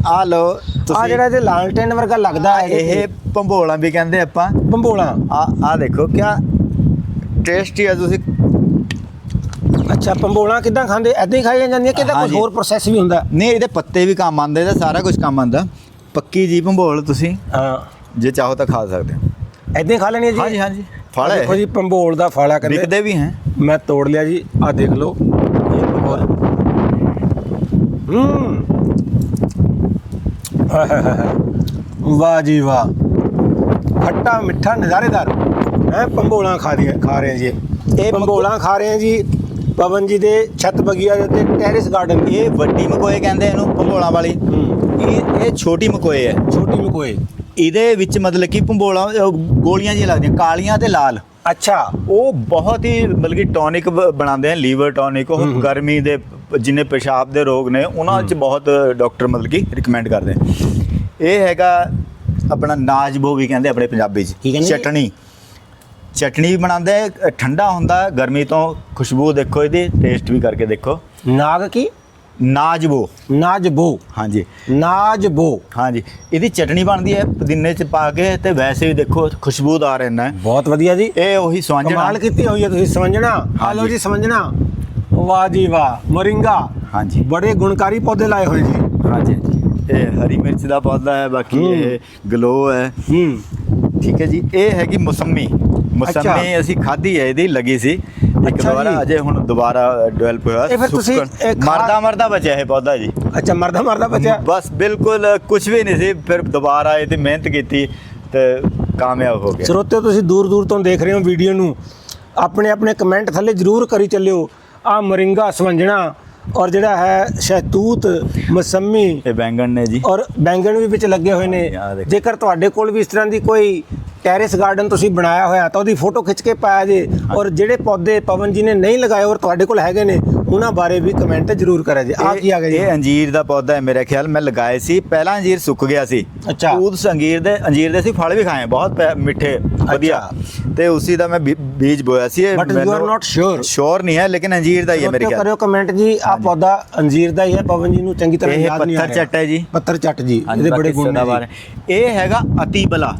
ਆ ਲਓ ਆ ਜਿਹੜਾ ਇਹਦੇ ਲਾਲਟੇਨ ਵਰਗਾ ਲੱਗਦਾ ਹੈ ਇਹ ਭੰਬੋਲਾ ਵੀ ਕਹਿੰਦੇ ਆਪਾਂ। ਬੰਬੋਲਾ ਆ ਆ ਦੇਖੋ ਕਿਆ ਟੇਸਟੀ ਹੈ ਤੁਸੀਂ। ਅੱਛਾ ਪੰਬੋਲਾ ਕਿਦਾਂ ਖਾਂਦੇ? ਐਦਾਂ ਹੀ ਖਾਈਆਂ ਜਾਂਦੀਆਂ ਕਿ ਇਹਦਾ ਕੁਝ ਹਾਂਜੀ। ਹੋਰ ਪ੍ਰੋਸੈਸ ਵੀ ਹੁੰਦਾ? ਨਹੀਂ ਇਹਦੇ ਪੱਤੇ ਵੀ ਕੰਮ ਆਉਂਦੇ ਇਹਦਾ ਸਾਰਾ ਕੁਝ ਕੰਮ ਆਉਂਦਾ। ਪੱਕੀ ਜੀ ਭੰਬੋਲ ਤੁਸੀਂ ਹਾਂ। ਜੇ ਚਾਹੋ ਤਾਂ ਖਾ ਸਕਦੇ ਹੋ। ਐਦਾਂ ਹੀ ਖਾ ਲੈਣੀ ਜੀ? ਹਾਂਜੀ ਹਾਂਜੀ। ਫਲ ਹੈ। ਦੇਖੋ ਜੀ ਪੰਬੋਲ ਦਾ ਫਲ ਆ ਕਹਿੰਦੇ। ਵਿਕਦੇ ਵੀ ਹੈ। ਮੈਂ ਤੋੜ ਲਿਆ ਜੀ ਆ ਦੇਖ ਲਓ। ਹੂੰ। ਵਾਹ ਜੀ ਵਾਹ। ਖੱਟਾ ਮਿੱਠਾ ਨਜ਼ਾਰੇਦਾਰ। ਹੈ ਪੰਬੋਲਾ ਖਾ ਰਹੀ ਖਾ ਰਹੇ ਹਾਂ ਜੀ। ਇਹ ਇਹ ਪੰਬੋਲਾ ਖਾ ਰਹੇ ਹਾਂ ਜੀ। ਪਵਨ ਜੀ ਦੇ ਛੱਤ ਬਗੀਆ ਦੇ ਉੱਤੇ ਟੈਰਿਸ ਗਾਰਡਨ ਇਹ ਵੱਡੀ ਮਕੋਏ ਕਹਿੰਦੇ ਇਹਨੂੰ ਭੰਬੋਲਾ ਵਾਲੀ। ਇਹ ਇਹ ਛੋਟੀ ਮਕੋਏ ਹੈ। ਛੋਟੀ ਮਕੋਏ। ਇਹਦੇ ਵਿੱਚ ਮਤਲਬ ਕਿ ਭੰਬੋਲਾ ਗੋਲੀਆਂ ਜਿਹੀਆਂ ਲੱਗਦੀਆਂ ਕਾਲੀਆਂ ਤੇ ਲਾਲ। ਅੱਛਾ। ਉਹ ਬਹੁਤ ਹੀ ਮਤਲਬ ਕਿ ਟੌਨਿਕ ਬਣਾਉਂਦੇ ਆ ਲੀਵਰ ਟੌਨਿਕ ਉਹ ਗਰਮੀ ਦੇ ਜਿੰਨੇ ਪਿਸ਼ਾਬ ਦੇ ਰੋਗ ਨੇ ਉਹਨਾਂ 'ਚ ਬਹੁਤ ਡਾਕਟਰ ਮਤਲਬ ਕਿ ਰਿਕਮੈਂਡ ਕਰਦੇ ਇਹ ਹੈਗਾ ਆਪਣਾ ਨਾਜਬੋ ਵੀ ਕਹਿੰਦੇ ਆਪਣੇ ਪੰਜਾਬੀ 'ਚ? ਚਟਣੀ। ਚਟਣੀ ਵੀ ਬਣਾਉਂਦੇ ਠੰਡਾ ਹੁੰਦਾ ਗਰਮੀ ਤੋਂ ਖੁਸ਼ਬੂ ਦੇਖੋ ਇਹਦੀ ਟੇਸਟ ਵੀ ਕਰਕੇ ਦੇਖੋ। ਨਾਗ ਕੀ? ਨਾਜਬੋ। ਨਾਜਬੋ। ਹਾਂਜੀ। ਨਾਜਬੋ। ਹਾਂਜੀ। ਇਹਦੀ ਚਟਣੀ ਬਣਦੀ ਹੈ ਪੁਦੀਨੇ 'ਚ ਪਾ ਕੇ ਤੇ ਵੈਸੇ ਵੀ ਦੇਖੋ ਖੁਸ਼ਬੂਦਾਰ ਇੰਨਾ ਹੈ। ਬਹੁਤ ਵਧੀਆ ਜੀ। ਇਹ ਉਹੀ ਸਵਾਂਜਣਾ। ਕਮਾਲ ਕੀਤੀ ਹੋਈ ਹੈ ਤੁਸੀਂ ਸਮਝਣਾ ਆ ਲਓ। ਜੀ ਸਮਝਣਾ ਵਾਹ ਜੀ ਵਾਹ ਮੋਰਿੰਗਾ। ਹਾਂਜੀ। ਬੜੇ ਗੁਣਕਾਰੀ ਪੌਦੇ ਲਾਏ ਹੋਏ ਜੀ। ਹਾਂਜੀ। ਇਹ ਹਰੀ ਮਿਰਚ ਦਾ ਪੌਦਾ ਹੈ ਬਾਕੀ। ਇਹ ਗਲੋ ਹੈ। ਹੂੰ। ਠੀਕ ਹੈ ਜੀ। ਇਹ ਹੈਗੀ ਮੌਸਮੀ। ਮੌਸਮੀ ਅਸੀਂ ਖਾਧੀ ਹੈ ਇਹਦੀ ਲੱਗੀ ਸੀ। ਇੱਕ ਦੁਬਾਰਾ। ਅਜੇ ਹੁਣ ਦੁਬਾਰਾ ਡਿਵੈਲਪ ਹੋਇਆ ਇਹ ਫਿਰ ਤੁਸੀਂ ਮਰਦਾ ਮਰਦਾ ਬਚਿਆ ਇਹ ਪੌਦਾ ਜੀ। ਅੱਛਾ ਮਰਦਾ ਮਰਦਾ ਬਚਿਆ? ਬਸ ਬਿਲਕੁਲ ਕੁਝ ਵੀ ਨਹੀਂ ਸੀ ਫਿਰ ਦੁਬਾਰਾ ਇਹ ਤੇ ਮਿਹਨਤ ਕੀਤੀ ਤੇ ਕਾਮਯਾਬ ਹੋ ਗਿਆ। ਸਰੋਤਿਓ ਤੁਸੀਂ ਦੂਰ ਦੂਰ ਤੋਂ ਦੇਖ ਰਹੇ ਹੋ ਵੀਡੀਓ ਨੂੰ। ਆਪਣੇ ਆਪਣੇ ਕਮੈਂਟ ਥੱਲੇ ਜਰੂਰ ਕਰੀ ਚੱਲਿਓ। ਆ ਮਰਿੰਗਾ ਸਵੰਜਣਾ ਔਰ ਜਿਹੜਾ ਹੈ ਸ਼ਹਿਤੂਤ ਮਸੰਮੀ ਇਹ ਬੈਂਗਣ ਨੇ ਜੀ। ਔਰ ਬੈਂਗਣ ਵੀ ਵਿੱਚ ਲੱਗੇ ਹੋਏ ਨੇ। ਜੇਕਰ ਤੁਹਾਡੇ ਕੋਲ ਵੀ ਇਸ ਤਰ੍ਹਾਂ ਦੀ ਕੋਈ ਟੈਰਿਸ ਗਾਰਡਨ ਤੁਸੀਂ ਬਣਾਇਆ ਹੋਇਆ ਤਾਂ ਉਹਦੀ ਫੋਟੋ ਖਿੱਚ ਕੇ ਪਾਇਆ ਜੇ। ਔਰ ਜਿਹੜੇ ਪੌਦੇ ਪਵਨ ਜੀ ਨੇ ਨਹੀਂ ਲਗਾਏ ਔਰ ਤੁਹਾਡੇ ਕੋਲ ਹੈਗੇ ਨੇ ਉਹਨਾਂ ਬਾਰੇ ਵੀ ਕਮੈਂਟ ਜ਼ਰੂਰ ਕਰਿਆ ਜੇ। ਆ ਕੀ ਆ ਗਿਆ ਜੀ? ਇਹ ਅੰਜੀਰ ਦਾ ਪੌਦਾ ਹੈ ਮੇਰੇ ਖਿਆਲ ਮੈਂ ਲਗਾਏ ਸੀ। ਪਹਿਲਾਂ ਅੰਜੀਰ ਸੁੱਕ ਗਿਆ ਸੀ। ਅੱਛਾ। ਉਸ ਅੰਜੀਰ ਦੇ ਅੰਜੀਰ ਦੇ ਸੀ ਫਲ ਵੀ ਖਾਏ ਬਹੁਤ ਮਿੱਠੇ ਵਧੀਆ। ਤੇ ਉਸੇ ਦਾ ਮੈਂ ਬੀਜ ਬੋਇਆ ਸੀ। you are ਮੈਨੂੰ- not sure. Sure ਨਹੀਂ ਹੈ ਲੇਕਿਨ ਅੰਜੀਰ ਦਾ ਹੀ ਹੈ ਮੇਰੇ ਖਿਆਲ। ਕਰਿਓ ਕਮੈਂਟ ਜੀ ਆ ਪੌਦਾ ਅੰਜੀਰ ਦਾ ਹੀ ਹੈ ਪਵਨ ਜੀ ਨੂੰ ਚੰਗੀ ਤਰ੍ਹਾਂ ਯਾਦ ਨਹੀਂ ਆ ਪੱਥਰ ਚੱਟ ਹੈ ਜੀ। ਪੱਥਰ ਚੱਟ ਜੀ ਇਹਦੇ ਬੜੇ ਗੁਣ ਨੇ। ਇਹ ਹੈਗਾ ਅਤੀ ਬਲਾ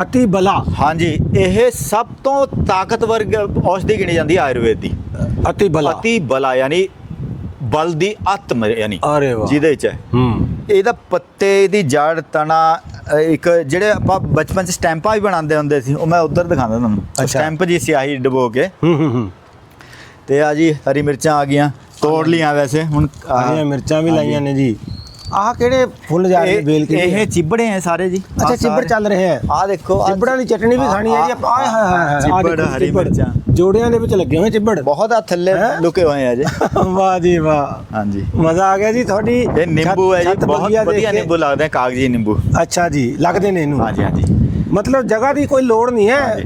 ਅਤੀ ਬਲਾ। ਹਾਂਜੀ ਇਹ ਸਭ ਤੋਂ ਤਾਕਤਵਰ ਗ- ਔਸ਼ਧੀ ਗਿਣੀ ਜਾਂਦੀ ਹੈ ਆਯੁਰਵੇਦ ਦੀ। ਅਤੀ ਬਲਾ। ਅਤੀ ਬਲਾ ਯਾਨੀ ਬਲ ਦੀ ਅੱਤ ਮ- ਯਾਨੀ ਅਰੇ ਵਾਹ। ਜਿਹਦੇ ਚ ਹੈ। ਹੂੰ। ਇਹਦਾ ਪੱਤੇ ਦੀ ਜੜ ਤਣਾ ਅ, ਇੱਕ ਜਿਹੜੇ ਆਪਾਂ ਬਚਪਨ ਚ ਸਟੈਂਪਾਂ ਵੀ ਬਣਾਉਂਦੇ ਹੁੰਦੇ ਸੀ ਉਹ ਮੈਂ ਉਧਰ ਦਿਖਾਉਂਦਾ ਤੁਹਾਨੂੰ। ਸਟੈਂਪ ਜੀ ਸਿਆਹੀ ਡਬੋ ਕੇ। ਹੂੰ ਹੂੰ ਹੂੰ। ਤੇ ਆ ਜੀ ਹਰੀ ਮਿਰਚਾਂ ਆ ਗਈਆਂ। ਤੋੜ ਲੀਆਂ ਵੈਸੇ ਹੁਣ ਆਹ- ਹਰੀਆਂ ਮਿਰਚਾਂ ਵੀ ਲਾਈਆਂ ਨੇ ਜੀ। ਆਹ ਕਿਹੜੇ ਫੁੱਲ ਜਾ ਰਹੇ ਬੇਲ ਕੇ ਇਹ ਚਿਬੜੇ ਆ ਸਾਰੇ ਜੀ। ਅੱਛਾ ਚਿੱਬੜ ਚੱਲ ਰਹੇ ਹੈ। ਆ ਦੇਖੋ ਚਿੱਬੜਾਂ ਦੀ ਚਟਣੀ ਵੀ ਖਾਣੀ ਹੈ ਜੀ ਆਪਾਂ। ਆਏ ਹਾਏ ਹਾਏ ਚਿੱਬੜ, ਹਰੀ। ਮਿਰਚਾਂ। ਜੋੜਿਆਂ ਦੇ ਵਿੱਚ ਲੱਗੇ ਹੋਏ ਚਿੱਬੜ। ਬਹੁਤ ਆ ਥੱਲੇ? ਲੁਕੇ ਹੋਏ ਆ ਜੀ। ਵਾਹ ਜੀ ਵਾਹ। ਹਾਂਜੀ। ਮਜ਼ਾ ਆ ਗਿਆ ਜੀ ਤੁਹਾਡੀ ਇਹ ਨਿੰਬੂ ਹੈ ਜੀ ਬਹੁਤ ਵਧੀਆ। ਨਿੰਬੂ ਲੱਗਦੇ ਆ ਕਾਗਜੀ ਨਿੰਬੂ। ਅੱਛਾ ਜੀ ਲੱਗਦੇ ਨੇ ਇਹਨੂੰ। ਹਾਂਜੀ ਹਾਂਜੀ। ਮਤਲਬ ਜਗ੍ਹਾ ਦੀ ਕੋਈ ਲੋੜ ਨਹੀਂ ਹੈ।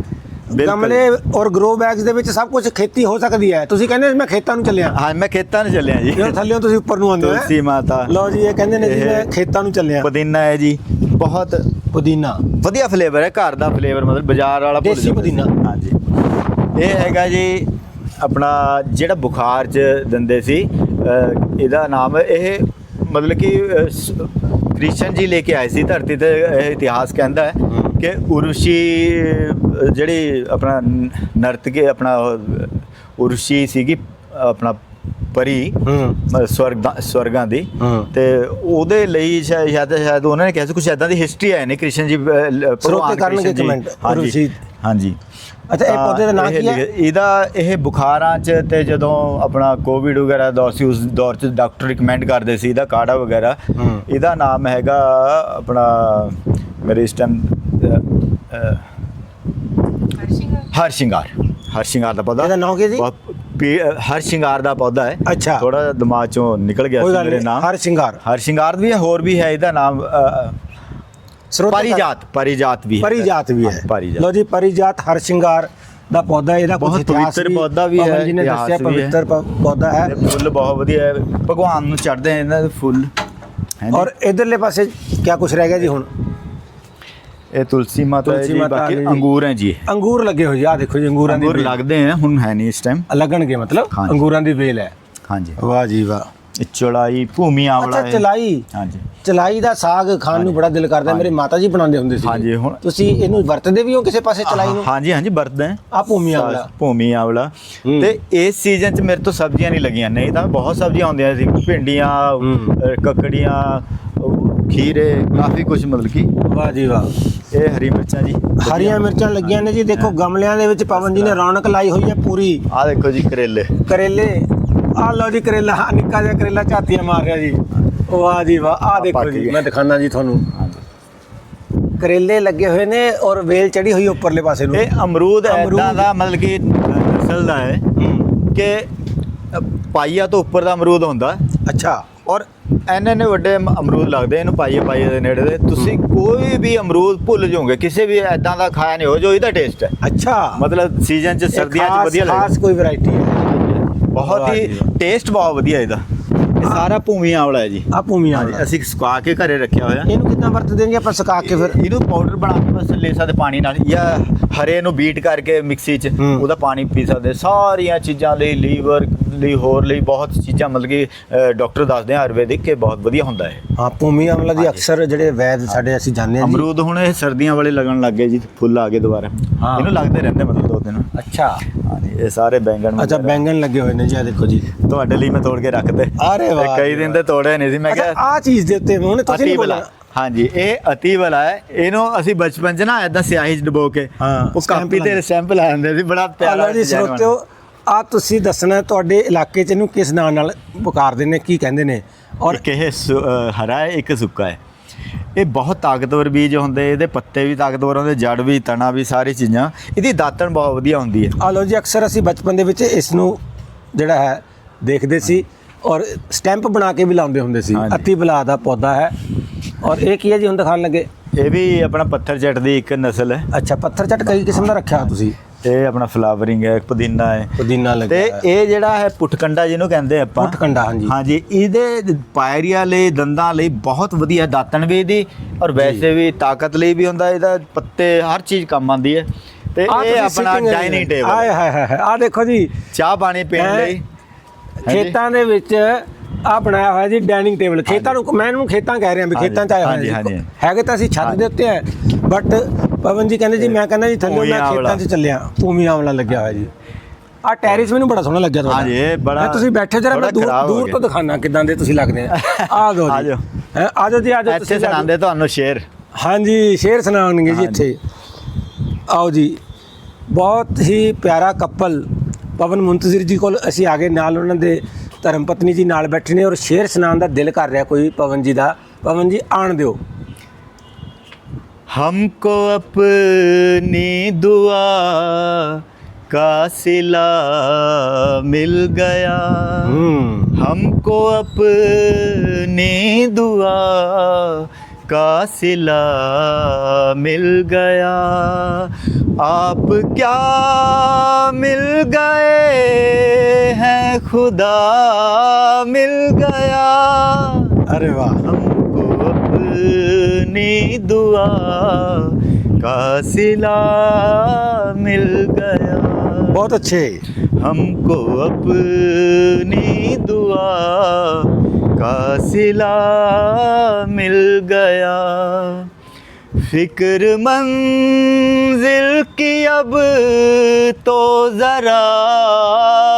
ਗਮਲੇ ਔਰ ਗਰੋ ਬੈਗਸ ਦੇ ਵਿੱਚ ਸਭ ਕੁਝ ਖੇਤੀ ਹੋ ਸਕਦੀ ਹੈ। ਤੁਸੀਂ ਕਹਿੰਦੇ ਮੈਂ ਖੇਤਾਂ ਨੂੰ ਚੱਲਿਆ। ਹਾਂ ਮੈਂ ਖੇਤਾਂ ਨੂੰ ਚੱਲਿਆ ਜੀ। ਜਦੋਂ ਥੱਲੇੋਂ ਤੁਸੀਂ ਉੱਪਰ ਨੂੰ ਆਉਂਦੇ ਹੋ ਹੈਂ? ਤੁਲਸੀ ਮਾਤਾ। ਲਓ ਜੀ ਇਹ ਕਹਿੰਦੇ ਨੇ ਜੀ ਇਹ ਮੈਂ ਖੇਤਾਂ ਨੂੰ ਚੱਲਿਆ। ਪੁਦੀਨਾ ਹੈ ਜੀ ਬਹੁਤ ਪੁਦੀਨਾ। ਵਧੀਆ ਫਲੇਵਰ ਹੈ ਘਰ ਦਾ ਫਲੇਵਰ ਮਤਲਬ ਬਾਜ਼ਾਰ ਵਾਲਾ ਦੇਸੀ। ਪੁਦੀਨਾ। ਹਾਂਜੀ ਇਹ ਹੈਗਾ ਜੀ ਆਪਣਾ ਜਿਹੜਾ ਬੁਖਾਰ ਚ ਦਿੰਦੇ ਸੀ ਇਹਦਾ ਨਾਮ ਇਹ ਮਤਲਬ ਕਿ ਕ੍ਰਿਸ਼ਨ ਜੀ ਲੈ ਕੇ ਆਏ ਸੀ ਧਰਤੀ ਤੇ ਇਹ ਇਤਿਹਾਸ ਕਹਿੰਦਾ ਹੈ। ਕਿ ਉਰਵਸ਼ੀ ਜਿਹੜੀ ਆਪਣਾ ਨਰਤਕੀ ਆਪਣਾ ਉਰਵਸ਼ੀ ਸੀਗੀ ਆਪਣਾ ਪਰੀ ਸਵਰਗ ਸਵਰਗਾਂ ਦੀ। ਤੇ ਉਹਦੇ ਲਈ ਸ਼ਾਇਦ ਸ਼ਾਇਦ ਉਹਨਾਂ ਨੇ ਕਿਹਾ ਸੀ ਕੁਝ ਐਦਾਂ ਦੀ ਹਿਸਟਰੀ ਹੈ ਨੇ ਕ੍ਰਿਸ਼ਨ ਜੀ ਭਗਵਾਨ ਕਰਨਗੇ comment, ਹਾਂਜੀ। ਹਾਂਜੀ ਅੱਛਾ ਇਹ ਪੌਦੇ ਦਾ ਨਾਮ ਕੀ ਹੈ ਇਹਦਾ ਇਹ ਬੁਖਾਰਾਂ ਚ ਤੇ ਜਦੋਂ ਆਪਣਾ ਕੋਵਿਡ ਵਗੈਰਾ ਦੌਰ ਸੀ ਉਸ ਦੌਰ ਚ ਡਾਕਟਰ ਰਿਕਮੈਂਡ ਕਰਦੇ ਸੀ ਇਹਦਾ ਕਾੜਾ ਵਗੈਰਾ। ਇਹਦਾ ਨਾਮ ਹੈਗਾ ਆਪਣਾ ਮੇਰੇ ਇਸ ਟਾਈਮ ਹਰ ਸ਼ਿੰਗਾਰ ਹਰ ਸ਼ਿੰਗਾਰ ਦਾ ਪੌਦਾ। ਇਹਦਾ ਨਾਮ ਕੀ ਅ, ਹਰ ਸ਼ਿੰਗਾਰ ਦਾ ਪੌਦਾ ਹੈ। ਅੱਛਾ। ਥੋੜਾ ਜਿਹਾ ਦਿਮਾਗ ਚੋਂ ਨਿਕਲ ਗਿਆ ਸੀ ਮੇਰੇ ਨਾਮ ਹਰ ਸ਼ਿੰਗਾਰ ਹਰ ਸ਼ਿੰਗਾਰ ਵੀ ਹੈ ਹੋਰ ਵੀ ਹੈ ਇਹਦਾ ਨਾਮ ਪਾਰੀਜਾਤ ਪਾਰੀਜਾਤ ਵੀ ਹੈ। ਪਰਿਜਾਤ ਵੀ ਹੈ। ਲਓ ਜੀ ਪਰਿਜਾਤ ਹਰ ਸ਼ਿੰਗਾਰ ਦਾ ਪੌਦਾ ਹੈ, ਇਹਦਾ ਕੁਝ ਬਹੁਤ ਇਤਿਹਾਸ ਪਵਿੱਤਰ ਪੌਦਾ ਵੀ ਹੈ, ਜੀ ਨੇ ਦੱਸਿਆ। ਪਵਿੱਤਰ ਪੌਦਾ ਹੈ। ਫੁੱਲ ਬਹੁਤ ਵਧੀਆ ਹੈ। ਭਗਵਾਨ ਨੂੰ ਚੜਦੇ ਇਹਨਾਂ ਦੇ ਫੁੱਲ। ਹੈ ਜੀ। ਔਰ ਇਧਰਲੇ ਪਾਸੇ ਕੀ ਕੁਝ ਰਹਿ ਗਿਆ ਜੀ ਹੁਣ? ਇਹ ਤੁਲਸੀ ਮਾਤਾ ਹੈ ਤੁਲਸੀ ਜੀ ਮਾਤਾ ਬਾਕੀ ਜੀ। ਅੰਗੂਰ ਹੈ ਜੀ ਅੰਗੂਰ ਲੱਗੇ ਹੋਏ ਆ ਦੇਖੋ ਜੀ ਅੰਗੂਰਾਂ ਦੀ ਅੰਗੂਰ ਵੇਲ। ਲੱਗਦੇ ਆ ਹੁਣ ਹੈ ਨਹੀਂ ਇਸ ਟਾਈਮ ਲੱਗਣਗੇ ਮਤਲਬ ਹਾਂਜੀ। ਅੰਗੂਰਾਂ ਦੀ ਵੇਲ ਹੈ। ਹਾਂਜੀ। ਵਾਹ ਜੀ ਵਾਹ। ਇਹ ਚੌੜਾਈ ਭੂਮੀ ਆਵਲਾ ਅੱਛਾ ਹੈ। ਚਲਾਈ। ਹਾਂਜੀ। ਚਲਾਈ ਦਾ ਸਾਗ ਖਾਣ ਨੂੰ ਬੜਾ ਦਿਲ ਕਰਦਾ ਮੇਰੇ ਮਾਤਾ ਜੀ ਬਣਾਉਂਦੇ ਹੁੰਦੇ ਸੀ। ਹਾਂਜੀ, ਹੁਣ- ਤੁਸੀਂ ਇਹਨੂੰ ਵਰਤਦੇ ਵੀ ਹੋ ਕਿਸੇ ਪਾਸੇ ਚਲਾਈ ਨੂੰ? ਹਾਂਜੀ ਹਾਂਜੀ ਵਰਤਦੇ ਆ। ਆ ਭੂਮੀਆਂ ਵਾਲਾ ਭੂਮੀ ਆਵਲਾ। ਹੂੰ। ਤੇ ਇਸ ਸੀਜ਼ਨ 'ਚ ਮੇਰੇ ਤੋਂ ਸਬਜ਼ੀਆਂ ਨਹੀਂ ਲੱਗੀਆਂ। ਨਹੀਂ ਤਾਂ ਬਹੁਤ ਸਬਜ਼ੀਆਂ ਹੁੰਦੀਆਂ ਸੀ। ਭਿੰਡੀਆਂ ਹੂੰ। ਅਹ ਕੱਕੜੀਆਂ ਖੀਰੇ ਕਾਫੀ ਕੁਝ ਮਤਲਬ ਕਿ ਵਾਹ ਜੀ ਵਾਹ। ਇਹ ਹਰੀ ਮਿਰਚਾਂ ਜੀ। ਹਰੀਆਂ ਮਿਰਚਾਂ ਲੱਗੀਆਂ ਨੇ ਜੀ ਦੇਖੋ ਗਮਲਿਆਂ ਦੇ ਵਿੱਚ ਪਵਨ ਜੀ ਨੇ ਰੌਣਕ ਲਾਈ ਹੋਈ ਹੈ ਪੂਰੀ। ਆ ਦੇਖੋ ਜੀ ਕਰੇਲੇ। ਕਰੇਲੇ ਆ ਲਓ ਜੀ ਕਰੇਲਾ ਆਹ ਨਿੱਕਾ ਜਿਹਾ ਕਰੇਲਾ ਝਾਤੀਆਂ ਮਾਰ ਰਿਹਾ ਜੀ। ਵਾਹ ਜੀ ਵਾਹ ਆ ਦੇਖੋ ਜੀ। ਮੈਂ ਦਿਖਾਣਾ ਜੀ ਤੁਹਾਨੂੰ। ਕਰੇਲੇ ਲੱਗੇ ਹੋਏ ਨੇ ਔਰ ਵੇਲ ਚੜੀ ਹੋਈ ਉੱਪਰਲੇ ਪਾਸੇ ਨੂੰ। ਇਹ ਅਮਰੂਦ ਅਮਰੂਦ। ਐਦਾਂ ਦਾ ਮਤਲਬ ਕਿ ਨਸਲ ਦਾ ਹੈ ਹੂੰ। ਕਿ ਪਾਈਆ ਤੋਂ ਉੱਪਰ ਦਾ ਅਮਰੂਦ ਹੁੰਦਾ। ਅੱਛਾ। ਔਰ ਐਨੇ ਐਨੇ ਵੱਡੇ ਅਮ- ਅਮਰੂਦ ਲੱਗਦੇ ਇਹਨੂੰ ਪਾਈਏ ਪਾਈਏ ਦੇ ਨੇੜੇ ਦੇ। ਤੁਸੀਂ ਕੋਈ ਵੀ ਅਮਰੂਦ ਭੁੱਲ ਜਾਓਗੇ ਕਿਸੇ ਵੀ ਐਦਾਂ ਦਾ ਖਾਇਆ ਨਹੀਂ ਹੋ ਜੋ ਇਹਦਾ ਟੇਸਟ ਹੈ। ਅੱਛਾ। ਮਤਲਬ ਸੀਜ਼ਨ 'ਚ ਸਰਦੀਆਂ 'ਚ ਖਾਸ- ਵਧੀਆ ਖਾਸ ਲੱਗਦਾ ਕੋਈ ਵੈਰਾਈਟੀ ਹੈ ਬਹੁਤ ਹੀ। ਟੇਸਟ ਬਹੁਤ ਵਧੀਆ ਇਹਦਾ। ਇਹ ਸਾਰਾ ਭੂਮੀ ਆਵਲਾ ਹੈ ਜੀ। ਆ ਭੂਮੀਆਂ ਹਾਂਜੀ ਅਸੀਂ ਸੁਕਾ ਕੇ ਘਰੇ ਰੱਖਿਆ ਹੋਇਆ। ਇਹਨੂੰ ਕਿੱਦਾਂ ਵਰਤਦੇ ਨੇ ਜੀ ਆਪਾਂ ਸੁਕਾ ਕੇ ਫਿਰ? ਇਹਨੂੰ ਪਾਊਡਰ ਬਣਾ ਕੇ ਬਸ ਲੈ ਸਕਦੇ ਪਾਣੀ ਨਾਲ। ਜਾਂ ਹਰੇ ਨੂੰ ਬੀਟ ਕਰਕੇ ਮਿਕਸੀ 'ਚ। ਉਹਦਾ ਪਾਣੀ ਪੀ ਸਕਦੇ। ਸਾਰੀਆਂ ਚੀਜ਼ਾਂ ਲਈ ਲੀਵਰ ਲਈ ਹੋਰ ਲਈ ਬਹੁਤ ਚੀਜ਼ਾਂ ਮਤਲਬ ਕਿ ਡਾਕਟਰ ਦੱਸਦੇ ਆ ਆਯੁਰਵੈਦਿਕ ਕਿ ਬਹੁਤ ਵਧੀਆ ਹੁੰਦਾ ਹੈ ਹਾਂ ਭੂਮੀ ਅਮਲਾ ਦੀ ਅਕਸਰ ਜਿਹੜੇ ਵੈਦ ਸਾਡੇ ਅਸੀਂ ਜਾਣਦੇ ਹਾਂ ਅਮਰੂਦ ਹੁਣ ਇਹ ਸਰਦੀਆਂ ਵਾਲੇ ਲੱਗਣ ਲੱਗ ਗਏ ਜੀ ਫੁੱਲ ਆ ਗਏ ਦੁਬਾਰਾ। ਇਹਨੂੰ ਲੱਗਦੇ ਰਹਿੰਦੇ ਮਤਲਬ ਦੋ ਦਿਨ। ਅੱਛਾ। ਇਹ ਸਾਰੇ ਬੈਂਗਣ ਅੱਛਾ ਬੈਂਗਣ ਲੱਗੇ ਹੋਏ ਨੇ ਜੀ ਆ ਦੇਖੋ ਜੀ। ਤੁਹਾਡੇ ਲਈ ਮੈਂ ਤੋੜ ਕੇ ਰੱਖਦੇ ਅਰੇ ਵਾਹ ਕਈ ਦਿਨ। ਤੇ ਤੋੜੇ ਨਹੀਂ ਸੀ ਮੈਂ ਕਿਹਾ ਆ ਚੀਜ਼ ਦੇ ਉੱਤੇ ਉਹਨੇ ਤੁਸੀਂ ਨਹੀਂ ਬੋਲਣਾ। ਹਾਂਜੀ ਇਹ ਅਤੀ ਵਾਲਾ ਹੈ। ਇਹਨੂੰ ਅਸੀਂ ਬਚਪਨ 'ਚ ਨਾ ਐਦਾਂ ਸਿਆਹੀ 'ਚ ਡਬੋ ਕੇ ਹਾਂ, ਉਹ stamp ਕਾਪੀ ਤੇ ਲਾਉਂਦੇ। ਸਟੈਂਪ ਲਾ ਦਿੰਦੇ ਸੀ ਬੜਾ ਪਿਆਰਾ ਆਲੋ ਜੀ design ਬਣਦਾ। ਸਰੋਤਿਓ ਆ ਤੁਸੀਂ ਦੱਸਣਾ ਤੁਹਾਡੇ ਇਲਾਕੇ 'ਚ ਇਹਨੂੰ ਕਿਸ ਨਾਂ ਨਾਲ ਪੁਕਾਰਦੇ ਨੇ ਕੀ ਕਹਿੰਦੇ ਨੇ? ਔਰ ਇੱਕ ਇਹ ਸੁ- ਅ, ਹਰਾ ਹੈ ਇੱਕ ਸੁੱਕਾ ਹੈ। ਇਹ ਬਹੁਤ ਤਾਕਤਵਰ ਬੀਜ ਹੁੰਦੇ ਇਹਦੇ ਪੱਤੇ ਵੀ ਤਾਕਤਵਰ ਹੁੰਦੇ ਜੜ ਵੀ ਤਣਾ ਵੀ ਸਾਰੀ ਚੀਜ਼ਾਂ। ਇਹਦੀ ਦਾਤਣ ਬਹੁਤ ਵਧੀਆ ਹੁੰਦੀ ਹੈ। ਆਲੋ ਜੀ ਅਕਸਰ ਅਸੀਂ ਬਚਪਨ ਦੇ ਵਿੱਚ ਇਸ ਨੂੰ ਜਿਹੜਾ ਹੈ ਦੇਖਦੇ ਸੀ। ਔਰ ਸਟੈਂਪ ਬਣਾ ਕੇ ਵੀ ਲਾਉਂਦੇ ਹੁੰਦੇ ਸੀ। ਹਾਂਜੀ। ਅਤੀ ਬਲਾ ਦਾ ਪੌਦਾ ਹੈ। ਔਰ ਇਹ ਕੀ ਹੈ ਜੀ ਹੁਣ ਦਿਖਾਣ ਲੱਗੇ? ਇਹ ਵੀ ਆਪਣਾ ਪੱਥਰ ਚੱਟ ਦੀ ਇੱਕ ਨਸਲ ਹੈ। ਅੱਛਾ ਪੱਥਰ ਚੱਟ ਕਈ ਕਿਸਮ ਦਾ ਰੱਖਿਆ ਤੁਸੀਂ? ਇਹ ਆਪਣਾ ਫਲਾਵਰਿੰਗ ਹੈ ਪੁਦੀਨਾ ਹੈ। ਪੁਦੀਨਾ ਤੇ ਲੱਗਿਆ ਹੈ। ਇਹ ਜਿਹੜਾ ਹੈ ਪੁੱਟਕੰਡਾ ਜਿਹਨੂੰ ਕਹਿੰਦੇ ਆਪਾਂ। ਪੁੱਟਕੰਡਾ, ਹਾਂਜੀ। ਹਾਂਜੀ ਇਹਦੇ ਪਾਇਰੀਆ ਲਈ ਦੰਦਾਂ ਲਈ ਬਹੁਤ ਵਧੀਆ ਦਾਤਣ ਵੀ ਇਹਦੀ ਔਰ ਵੈਸੇ ਵੀ ਤਾਕਤ ਲਈ ਵੀ ਹੁੰਦਾ ਇਹਦਾ ਪੱਤੇ ਹਰ ਚੀਜ਼ ਕੰਮ ਆਉਂਦੀ ਹੈ। ਤੇ ਇਹ ਆਪਣਾ ਡਾਈਨਿੰਗ ਆਏ ਟੇਬਲ ਹਾਏ ਹਾਏ ਹਾਏ ਆ ਦੇਖੋ ਜੀ। ਚਾਹ ਪਾਣੀ ਪੀਣ? ਲਈ। ਖੇਤਾਂ ਦੇ ਵਿੱਚ ਆ ਬਣਾਇਆ ਹੋਇਆ ਜੀ ਡਾਈਨਿੰਗ ਟੇਬਲ ਖੇਤਾਂ ਨੂੰ ਮੈਂ ਇਹਨੂੰ ਖੇਤਾਂ ਕਹਿ ਰਿਹਾ ਵੀ ਖੇਤਾਂ ਚ ਆਇਆ ਹੋਇਆ ਹਾਂਜੀ, ਜੀ ਹਾਂਜੀ। ਹੈਗੇ ਤਾਂ ਅਸੀਂ ਛੱਤ ਦੇ ਉੱਤੇ ਹੈ ਬਟ ਪਵਨ ਜੀ ਕਹਿੰਦੇ ਜੀ ਮੈਂ ਕਹਿੰਦਾ ਜੀ ਥੱਲੇ ਮੈਂ। ਖੇਤਾਂ 'ਚ ਚੱਲਿਆ ਭੂਮੀ ਆਮਲਾ ਲੱਗਿਆ ਹੋਇਆ ਜੀ ਆ ਟੈਰਿਸ ਮੈਨੂੰ ਬੜਾ ਸੋਹਣਾ ਲੱਗਿਆ ਤੁਹਾਡਾ ਹਾਂਜੀ, ਬੜਾ- ਤੁਸੀਂ ਬੈਠੇ ਜਰਾ ਮੈਂ ਦੂਰ ਦੂਰ। ਤੋਂ ਦਿਖਾਣਾ ਕਿਦਾਂ ਦੇ ਤੁਸੀਂ ਲੱਗਦੇ ਆ ਆ ਜਾਓ ਜੀ ਆ ਜਾਓ ਜੀ ਆ ਜਾਓ ਤੁਸੀਂ। ਸੁਣਾਉਂਦੇ ਤੁਹਾਨੂੰ ਸ਼ੇਰ ਹਾਂਜੀ ਸ਼ੇਰ ਸੁਣਾਉਣਗੇ ਜੀ। ਇੱਥੇ ਆਓ ਜੀ ਬਹੁਤ ਹੀ ਪਿਆਰਾ ਕਪਲ ਪਵਨ ਮੁੰਤਜ਼ਰ ਜੀ ਕੋਲ ਅਸੀਂ ਆ ਗਏ ਨਾਲ ਉਹਨਾਂ ਦੇ ਧਰਮ ਪਤਨੀ ਜੀ ਨਾਲ ਬੈਠੇ ਨੇ ਔਰ ਸ਼ੇਰ ਸੁਣਾਉਣ ਦਾ ਦਿਲ ਕਰ ਰਿਹਾ ਕੋਈ ਪਵਨ ਜੀ ਦਾ ਪਵਨ ਜੀ ਆਣ ਦਿਓ हमको अपनी दुआ का सिला मिल गया ਹੂੰ हमको अपनी दुआ का सिला मिल गया آپ کیا مل گئے ہیں؟ خدا مل گیا۔ ارے واہ۔ ہم کو اپنی دعا کا سلا مل گیا۔ بہت اچھے۔ ہم کو اپنی دعا کا سلا مل گیا۔ फिक्र मंजिल की अब तो जरा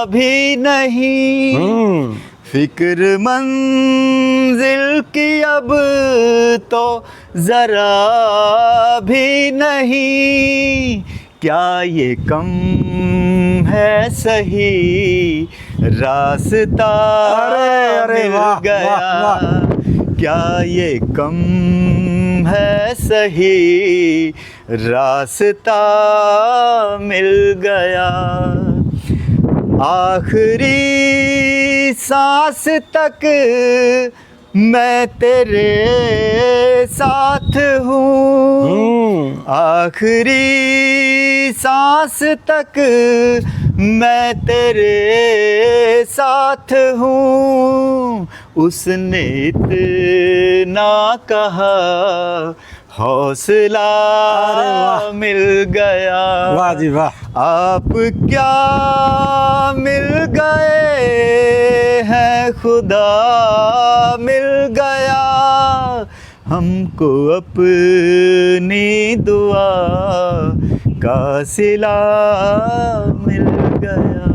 भी नहीं हम्म फिक्र मंजिल की अब तो जरा भी नहीं क्या ये कम है सही रास्ता अरे, अरे, मिल वाह, गया वाह, क्या ये कम है सही रास्ता मिल गया आखिरी सांस तक मैं तेरे साथ हूँ हम्म आखिरी सांस तक मैं तेरे साथ हूँ उसने इतना कहा हौसला अरे वाह। मिल गया वाह जी वाह आप क्या मिल गए हैं खुदा मिल गया हमको अपनी दुआ का सिला मिल गया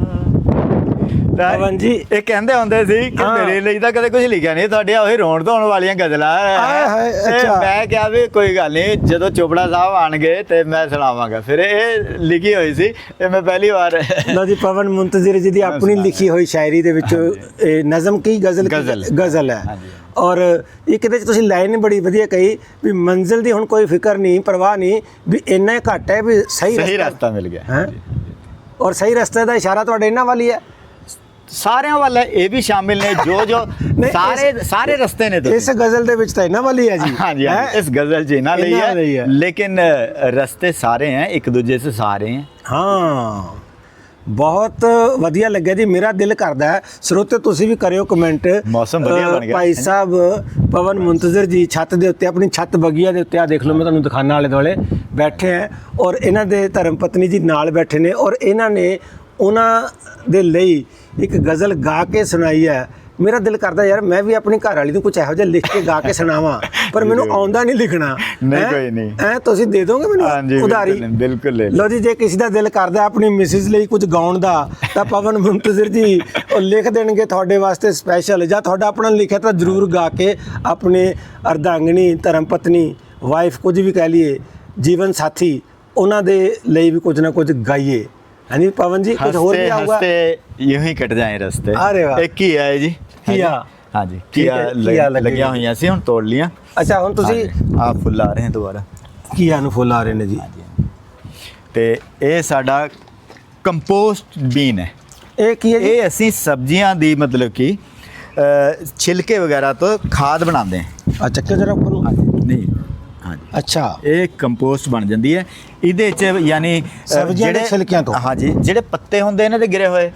ਪਵਨ ਜੀ। ਇਹ ਕਹਿੰਦੇ ਹੁੰਦੇ ਸੀ ਕਿ। ਮੇਰੇ ਲਈ ਤਾਂ ਕਦੇ ਕੁਝ ਲਿਖਿਆ ਨਹੀਂ ਤੁਹਾਡੇ ਉਹੀ ਰੋਣ ਧੋਣ ਵਾਲੀਆਂ ਗਜ਼ਲਾਂ ਆਏ ਹਾਏ, ਤੇ ਅੱਛਾ। ਮੈਂ ਕਿਹਾ ਵੀ ਕੋਈ ਗੱਲ ਨਹੀਂ ਜਦੋਂ ਚੋਪੜਾ ਸਾਹਿਬ ਆਣਗੇ ਤੇ ਮੈਂ ਸੁਣਾਵਾਂਗਾ। ਫਿਰ ਇਹ ਲਿਖੀ ਹੋਈ ਸੀ ਇਹ ਮੈਂ ਪਹਿਲੀ ਵਾਰ ਲਓ ਜੀ ਪਵਨ ਮੁੰਤਜ਼ਰ ਜੀ ਦੀ ਆਪਣੀ ਲਿਖੀ ਹੋਈ ਸ਼ਾਇਰੀ ਦੇ ਵਿੱਚ ਇਹ ਨਜ਼ਮ ਕੀ ਗਜ਼ਲ ਗਜ਼ਲ। ਹੈ। ਔਰ ਇੱਕ ਇਹਦੇ ਚ ਤੁਸੀਂ ਲਾਈਨ ਬੜੀ ਵਧੀਆ ਕਹੀ ਵੀ ਮੰਜ਼ਿਲ ਦੀ ਹੁਣ ਕੋਈ ਫਿਕਰ ਨਹੀਂ ਪਰਵਾਹ ਨਹੀਂ ਵੀ ਇੰਨਾ ਘੱਟ ਹੈ ਵੀ ਸਹੀ ਸਹੀ ਰਸਤਾ। ਮਿਲ ਗਿਆ। ਹੈ? ਔਰ ਸਹੀ ਰਸਤੇ ਦਾ ਇਸ਼ਾਰਾ ਤੁਹਾਡੇ ਇਹਨਾਂ ਵਾਲੀ ਹੈ। ਸਾਰਿਆਂ ਵੱਲ ਇਹ ਵੀ ਸ਼ਾਮਿਲ ਨੇ ਜੋ ਜੋ ਸਾਰੇ ਸਾਰੇ ਰਸਤੇ ਨੇ ਇਸ ਗਜ਼ਲ ਦੇ ਵਿੱਚ ਤਾਂ ਇਹਨਾਂ ਵਾਲੀ ਹੈ ਜੀ। ਹਾਂਜੀ ਹੈਂ? ਇਸ ਗਜ਼ਲ 'ਚ ਇਹਨਾਂ ਲਈ ਹੈ। ਹੈ। ਲੇਕਿਨ ਰਸਤੇ ਸਾਰੇ हैं ਇੱਕ ਦੂਜੇ ਸੇ ਸਾਰੇ हैं ਹਾਂ। ਬਹੁਤ ਵਧੀਆ ਲੱਗਿਆ ਜੀ ਮੇਰਾ ਦਿਲ ਕਰਦਾ ਹੈ। ਸਰੋਤੇ ਤੁਸੀਂ ਵੀ ਕਰਿਓ ਕਮੈਂਟ। ਮੌਸਮ ਵਧੀਆ ਬਣ ਗਿਆ। ਭਾਈ ਸਾਹਿਬ ਪਵਨ ਮੁੰਤਜ਼ਰ ਜੀ ਛੱਤ ਦੇ ਉੱਤੇ ਆਪਣੀ ਛੱਤ ਬਗੀਆ ਦੇ ਉੱਤੇ ਆ ਦੇਖ ਲਓ ਮੈਂ ਤੁਹਾਨੂੰ ਦਿਖਾਣਾ ਵਾਲੇ ਦੁਆਲੇ ਬੈਠੇ ਹੈ। ਔਰ ਇਹਨਾਂ ਦੇ ਧਰਮ ਪਤਨੀ ਜੀ ਨਾਲ ਬੈਠੇ ਨੇ ਔਰ ਇਹਨਾਂ ਨੇ ਉਹਨਾਂ ਦੇ ਲਈ ਇੱਕ ਗਜ਼ਲ ਗਾ ਕੇ ਸੁਣਾਈ ਹੈ ਮੇਰਾ ਦਿਲ ਕਰਦਾ ਯਾਰ ਮੈਂ ਵੀ ਆਪਣੀ ਘਰ ਵਾਲੀ ਨੂੰ ਕੁਝ ਇਹੋ ਜਿਹਾ ਲਿਖ ਕੇ ਗਾ ਕੇ ਸੁਣਾਵਾਂ ਪਰ ਮੈਨੂੰ ਆਉਂਦਾ ਨਹੀਂ ਲਿਖਣਾ ਨਹੀਂ? ਕੋਈ ਨਹੀਂ। ਹੈਂ, ਤੁਸੀਂ ਦੇ ਦੋਗੇ ਮੈਨੂੰ ਉਧਾਰੀ ਬਿਲਕੁਲ ਲੈ। ਲਓ ਜੀ ਜੇ ਕਿਸੇ ਦਾ ਦਿਲ ਕਰਦਾ ਆਪਣੀ ਮਿਸਿਸ ਲਈ ਕੁਝ ਗਾਉਣ ਦਾ ਤਾਂ ਪਵਨ ਮੁੰਤਜ਼ਰ ਜੀ ਉਹ ਲਿਖ ਦੇਣਗੇ ਤੁਹਾਡੇ ਵਾਸਤੇ ਸਪੈਸ਼ਲ ਜਾਂ ਤੁਹਾਡਾ ਆਪਣਾ ਲਿਖਿਆ ਤਾਂ ਜ਼ਰੂਰ ਗਾ ਕੇ ਆਪਣੇ ਅਰਧਾਂਗਣੀ ਧਰਮ ਪਤਨੀ ਵਾਈਫ ਕੁਝ ਵੀ ਕਹਿ ਲਈਏ ਜੀਵਨ ਸਾਥੀ ਉਹਨਾਂ ਦੇ ਲਈ ਵੀ ਕੁਝ ਨਾ ਕੁਝ ਗਾਈਏ अनिल पवन जी कुछ और भी हंसते होगा हंसते यूं ही कट जाए रस्ते। अरे वाह। ਇੱਕ ਹੀ ਆਏ ਜੀ ਕੀਆ। ਹਾਂਜੀ ਠੀਕ ਕੀਆ ਹੈ, ਕੀਆ ਲੱਗੀਆਂ ਹੋਈਆਂ ਸੀ ਹੁਣ ਤੋੜ ਲੀਆਂ ਅੱਛਾ ਹੁਣ ਤੁਸੀਂ ਆ ਫੁੱਲ ਆ ਰਹੇ ਹਨ ਦੁਬਾਰਾ ਕੀਆ ਨੂੰ ਫੁੱਲ ਆ ਰਹੇ ਨੇ ਜੀ ਤੇ ਇਹ ਸਾਡਾ ਕੰਪੋਸਟ ਬੀਨ ਹੈ ਇਹ ਕੀ ਹੈ ਇਹ ਅਸੀਂ ਸਬਜ਼ੀਆਂ ਦੀ ਮਤਲਬ ਕਿ ਛਿਲਕੇ ਵਗੈਰਾ ਤੋਂ ਖਾਦ ਬਣਾਉਂਦੇ ਆ ਚੱਕੇ ਜਰਾ ਉੱਪਰ ਨਹੀਂ ਹਾਂਜੀ ਅੱਛਾ ਇਹ ਕੰਪੋਸਟ ਬਣ ਜਾਂਦੀ ਹੈ ਇਹਦੇ ਚ ਯਾਨੀ ਸਬਜ਼ੀਆਂ ਦੇ ਛਿਲਕਿਆਂ ਤੋਂ? ਹਾਂਜੀ ਜਿਹੜੇ ਪੱਤੇ ਹੁੰਦੇ ਨੇ ਤੇ ਗਿਰੇ ਹੋਏ।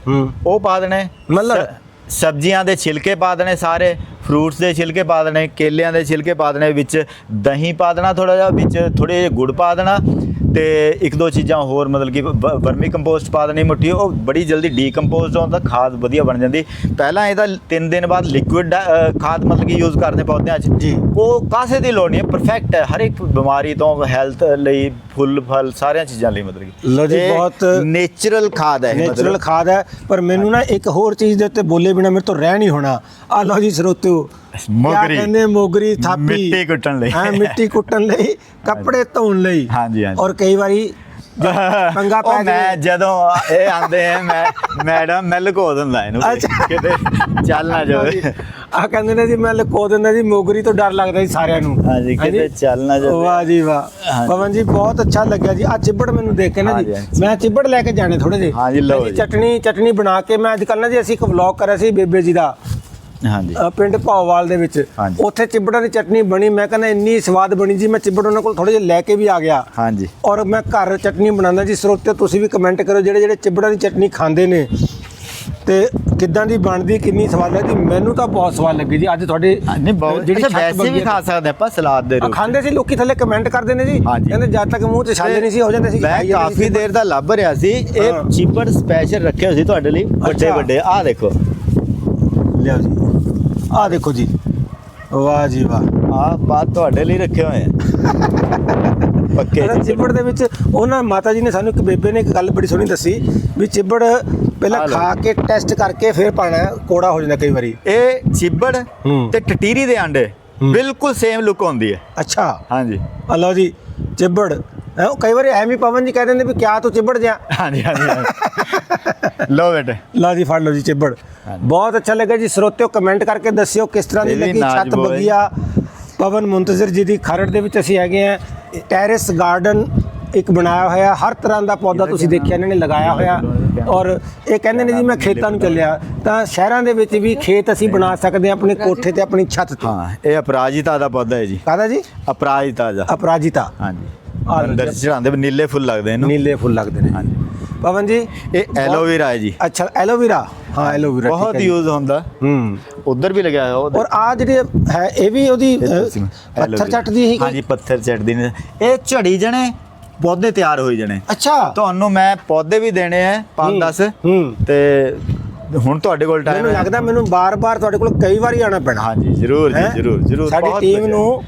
ਉਹ ਪਾ ਦੇਣੇ ਮਤਲਬ? ਸਬਜ਼ੀਆਂ ਦੇ ਛਿਲਕੇ ਪਾ ਦੇਣੇ ਸਾਰੇ ਫਰੂਟਸ ਦੇ ਛਿਲਕੇ ਪਾ ਦੇਣੇ ਕੇਲਿਆਂ ਦੇ ਛਿਲਕੇ ਪਾ ਦੇਣੇ ਵਿੱਚ ਦਹੀਂ ਪਾ ਦੇਣਾ ਥੋੜਾ ਜਿਹਾ ਵਿੱਚ ਥੋੜੇ ਜਿਹਾ ਗੁੜ ਪਾ ਦੇਣਾ ਤੇ ਇੱਕ ਦੋ ਚੀਜ਼ਾਂ ਹੋਰ ਮਤਲਬ ਕਿ ਵਰਮੀ ਕੰਪੋਸਟ ਪਾ ਦੇਣੀ ਮੁੱਠੀ ਉਹ ਬੜੀ ਜਲਦੀ ਡੀਕੰਪੋਜ਼ਡ ਹੁੰਦਾ ਖਾਦ ਵਧੀਆ ਬਣ ਜਾਂਦੀ। ਪਹਿਲਾਂ ਇਹਦਾ 3 ਦਿਨ ਬਾਅਦ ਲਿਕੁਇਡ ਖਾਦ ਮਤਲਬ ਕਿ ਯੂਜ਼ ਕਰਨੇ ਪੌਦਿਆਂ 'ਚ ਜੀ। ਉਹ ਕਾਸੇ ਦੀ ਲੋੜ ਨਹੀਂ ਹੈ ਪਰਫੈਕਟ ਹੈ। ਹਰ ਇੱਕ ਬਿਮਾਰੀ ਤੋਂ ਹੈਲਥ ਲਈ ਫੁੱਲ ਫਲ ਸਾਰੀਆਂ ਚੀਜ਼ਾਂ ਲਈ ਮਤਲਬ ਕਿ ਲਓ ਜੀ, ਬਹੁਤ- ਨੇਚਰਲ ਖਾਦ ਹੈ ਨੇਚਰਲ। ਖਾਦ ਹੈ ਪਰ ਮੈਨੂੰ ਨਾ ਇੱਕ ਹੋਰ ਚੀਜ਼ ਦੇ ਉੱਤੇ ਬੋਲੇ ਬਿਨਾ ਮੇਰੇ ਤੋਂ ਰਹਿ ਨਹੀਂ ਹੋਣਾ ਆ ਲਓ ਜੀ ਸਰੋਤਿਓ ਮੋਗਰੀ। ਕਹਿੰਦੇ ਮੋਗਰੀ ਥਾਪੀ ਮਿੱਟੀ ਕੁੱਟਣ ਲਈ। ਹਾਂ ਮਿੱਟੀ ਕੁੱਟਣ ਲਈ ਕੱਪੜੇ ਧੋਣ ਲਈ ਹਾਂਜੀ, ਹਾਂਜੀ। ਔਰ ਕਈ ਵਾਰੀ ਪੰਗਾ ਪੈ ਮੈਂ ਜਾਵੇ ਜਦੋਂ ਇਹ ਆਂਦੇ ਆ ਮੈਂ ਮੈਡਮ ਮੈਂ ਲੁਕੋ ਦਿੰਦਾ ਇਹਨੂੰ। ਕਿਤੇ ਚੱਲ ਨਾ ਜਾਵੇ ਆ ਕਹਿੰਦੇ ਨੇ ਜੀ ਮੈਂ ਲਕੋ ਦਿੰਦਾ ਜੀ ਮੋਗਰੀ ਤੋਂ ਡਰ ਲੱਗਦਾ ਜੀ ਸਾਰਿਆਂ ਨੂੰ। ਹਾਂਜੀ ਕਿਤੇ ਚੱਲ ਨਾ ਜਾਵੇ। ਵਾਹ ਜੀ ਵਾਹ। ਪਵਨ ਜੀ ਬਹੁਤ ਅੱਛਾ ਲੱਗਿਆ ਜੀ। ਆ ਚਿੱਬੜ ਮੈਨੂੰ ਦੇਖ ਕੇ ਨਾ ਜੀ। ਮੈਂ ਚਿੱਬੜ ਲੈ ਕੇ ਜਾਣੇ ਥੋੜੇ ਜਿਹੇ। ਹਾਂਜੀ, ਲਓ ਜੀ। ਚਟਣੀ ਚਟਣੀ ਬਣਾ ਕੇ ਮੈਂ ਅੱਜ ਕੱਲ੍ਹ ਨਾ ਜੀ ਅਸੀਂ ਇੱਕ ਵਲੌਗ ਕਰਿਆ ਸੀ ਬੇਬੇ ਜੀ ਦਾ। ਹਾਂਜੀ। ਪਿੰਡ ਭਾਓਵਾਲ ਦੇ ਵਿੱਚ। ਉੱਥੇ ਚਿੱਬੜਾਂ ਦੀ ਚਟਣੀ ਬਣੀ। ਮੈਂ ਕਹਿੰਦਾ ਇੰਨੀ ਸਵਾਦ ਬਣੀ ਜੀ। ਮੈਂ ਚਿੱਬੜ ਉਹਨਾਂ ਕੋਲ ਥੋੜੇ ਜਿਹੇ ਲੈ ਕੇ ਵੀ ਆ ਗਿਆ। ਹਾਂਜੀ। ਔਰ ਮੈਂ ਘਰ ਚਟਨੀ ਬਣਾਉਂਦਾ ਜੀ। ਸਰੋਤੇ ਤੁਸੀਂ ਵੀ ਕਮੈਂਟ ਕਰੋ ਜਿਹੜੇ ਜਿਹੜੇ ਚਿੱਬੜਾਂ ਦੀ ਚਟਨੀ ਖਾਂਦੇ ਨੇ। ਤੇ ਕਿੱਦਾਂ ਦੀ ਬਣਦੀ ਕਿੰਨੀ ਸਵਾਦ ਲੱਗਦੀ ਮੈਨੂੰ ਤਾਂ ਬਹੁਤ ਸਵਾਦ ਲੱਗੀ ਜੀ। ਅੱਜ ਤੁਹਾਡੇ ਨਹੀਂ ਬਹੁਤ ਜਿਹੜੀ ਵੈਸੇ ਵੀ ਖਾ ਸਕਦੇ ਆਪਾਂ ਸਲਾਦ ਦੇ ਰੂਪ ਖਾਂਦੇ ਸੀ ਲੋਕੀ ਥੱਲੇ ਕਮੈਂਟ ਕਰਦੇ ਨੇ ਜੀ। ਕਹਿੰਦੇ ਜਦ ਤੱਕ ਮੂੰਹ ਤੇ ਛਾਲੇ ਨਹੀਂ ਸੀ ਹੋ ਜਾਂਦੇ ਸੀ ਮੈਂ ਕਾਫੀ। ਦੇਰ ਦਾ ਲੱਭ ਰਿਹਾ ਸੀ। ਇਹ ਚੀਪਰ ਸਪੈਸ਼ਲ ਰੱਖੇ ਹੋਏ ਸੀ ਤੁਹਾਡੇ ਲਈ ਵੱਡੇ। ਵੱਡੇ। ਆਹ ਦੇਖੋ। ਲਿਆਓ ਜੀ। ਆਹ ਦੇਖੋ ਜੀ। ਵਾਹ ਜੀ ਵਾਹ। ਆਹ ਬਾਤ ਤੁਹਾਡੇ ਲਈ ਰੱਖੇ ਹੋਏ ਆ। ਪੱਕੇ ਚਿੱਬੜ ਦੇ ਵਿੱਚ ਉਹਨਾਂ ਮਾਤਾ ਜੀ ਨੇ ਸਾਨੂੰ ਇੱਕ ਬੇਬੇ ਨੇ ਇੱਕ ਗੱਲ ਬੜੀ ਸੋਹਣੀ ਦੱਸੀ ਵੀ ਚਿੱਬੜ ਪਹਿਲਾਂ। ਖਾ ਕੇ ਟੈਸਟ ਕਰਕੇ ਫਿਰ ਪਾਣਾ ਕੋੜਾ ਹੋ ਜਾਂਦਾ ਕਈ ਵਾਰੀ ਇਹ ਚਿੱਬੜ। ਤੇ ਟਟੀਰੀ ਦੇ ਹੂੰ। ਬਿਲਕੁਲ ਸੇਮ ਲੁੱਕ ਹੁੰਦੀ ਹੈ ਅੱਛਾ ਹਾਂਜੀ ਲਓ ਜੀ ਚਿੱਬੜ ਕਈ ਵਾਰੀ ਐਵੇਂ ਹੀ ਪਵਨ ਜੀ ਕਹਿ ਦਿੰਦੇ ਵੀ ਕਿਆ ਤੂੰ ਚਿੱਬੜ ਜਾ ਹਾਂਜੀ ਹਾਂਜੀ। ਲਓ ਬੇਟੇ ਲਓ ਜੀ ਫੜ ਲਓ ਜੀ ਚਿੱਬੜ। ਬਹੁਤ ਅੱਛਾ ਲੱਗਾ ਜੀ ਸਰੋਤਿਓ ਕਮੈਂਟ ਕਰਕੇ ਦੱਸਿਓ ਕਿਸ ਤਰ੍ਹਾਂ ਦੀ ਲੱਗੀ ਛੱਤ। ਬਗੀਆ ਪਵਨ ਮੁੰਤਜ਼ਰ ਜੀ ਦੀ ਖਰੜ ਦੇ ਵਿੱਚ ਅਸੀਂ ਹੈਗੇ ਆ ਟੈਰੇਸ ਗਾਰਡਨ ਇੱਕ ਬਣਾਇਆ ਹੋਇਆ ਹਰ ਤਰ੍ਹਾਂ ਦਾ ਪੌਦਾ ਤੁਸੀਂ ਦੇਖਿਆ ਇਹਨਾਂ ਨੇ ਲਗਾਇਆ ਹੋਇਆ। ਔਰ ਇਹ ਕਹਿੰਦੇ ਨੇ ਜੀ ਮੈਂ ਖੇਤਾਂ ਨੂੰ ਚੱਲਿਆ। ਤਾਂ ਸ਼ਹਿਰਾਂ ਦੇ ਵਿੱਚ ਵੀ ਖੇਤ ਅਸੀਂ ਬਣਾ ਸਕਦੇ ਹਾਂ ਆਪਣੇ ਕੋਠੇ ਤੇ ਆਪਣੀ ਛੱਤ ਤੇ। ਹਾਂ ਇਹ ਅਪਰਾਜਿਤਾ ਦਾ ਪੌਦਾ ਹੈ ਜੀ। ਕਾਹਦਾ ਜੀ? ਅਪਰਾਜਿਤਾ ਦਾ। ਅਪਰਾਜਿਤਾ। ਹਾਂਜੀ। ਅੰਦਰ। ਚੜਾਉਂਦੇ ਨੀਲੇ ਫੁੱਲ ਲੱਗਦੇ ਇਹਨੂੰ। ਨੀਲੇ ਫੁੱਲ ਲੱਗਦੇ ਨੇ। ਹਾਂਜੀ। ਪਵਨ ਜੀ? ਇਹ ਐਲੋਵੇਰਾ ਹੈ ਜੀ। ਅੱਛਾ ਐਲੋਵੇਰਾ ਹਾਂ ਐਲੋਵੇਰਾ ਬਹੁਤ ਯੂਜ਼ ਹੁੰਦਾ। ਹੂੰ। ਉਧਰ ਵੀ ਲਗਾਇਆ ਹੋਇਆ ਉਹ ਔਰ ਆ ਜਿਹੜੇ ਹੈ ਇਹ ਵੀ ਉਹਦੀ ਪੱਥਰ ਐਲੋਵੇਰਾ। ਚੱਟਦੀ ਹੀ ਹਾਂਜੀ ਪੱਥਰ ਚੱਟਦੀ ਨੇ। ਇਹ ਝੜੀ ਜਣੇ ਪੌਦੇ ਤਿਆਰ ਹੋਈ ਜਣੇ। ਅੱਛਾ। ਤੁਹਾਨੂੰ ਮੈਂ ਪੌਦੇ ਵੀ ਦੇਣੇ ਆ 5-10 ਹੂੰ। ਤੇ ਹੁਣ ਤੁਹਾਡੇ ਕੋਲ ਟਾਈਮ ਮੈਨੂੰ ਲੱਗਦਾ ਮੈਨੂੰ ਬਾਰ-ਬਾਰ ਤੁਹਾਡੇ ਕੋਲ ਕਈ ਵਾਰੀ ਆਉਣਾ ਪੈਣਾ। ਹਾਂਜੀ ਜ਼ਰੂਰ ਜੀ? ਜ਼ਰੂਰ ਜ਼ਰੂਰ। ਸਾਡੀ ਟੀਮ। ਨੂੰ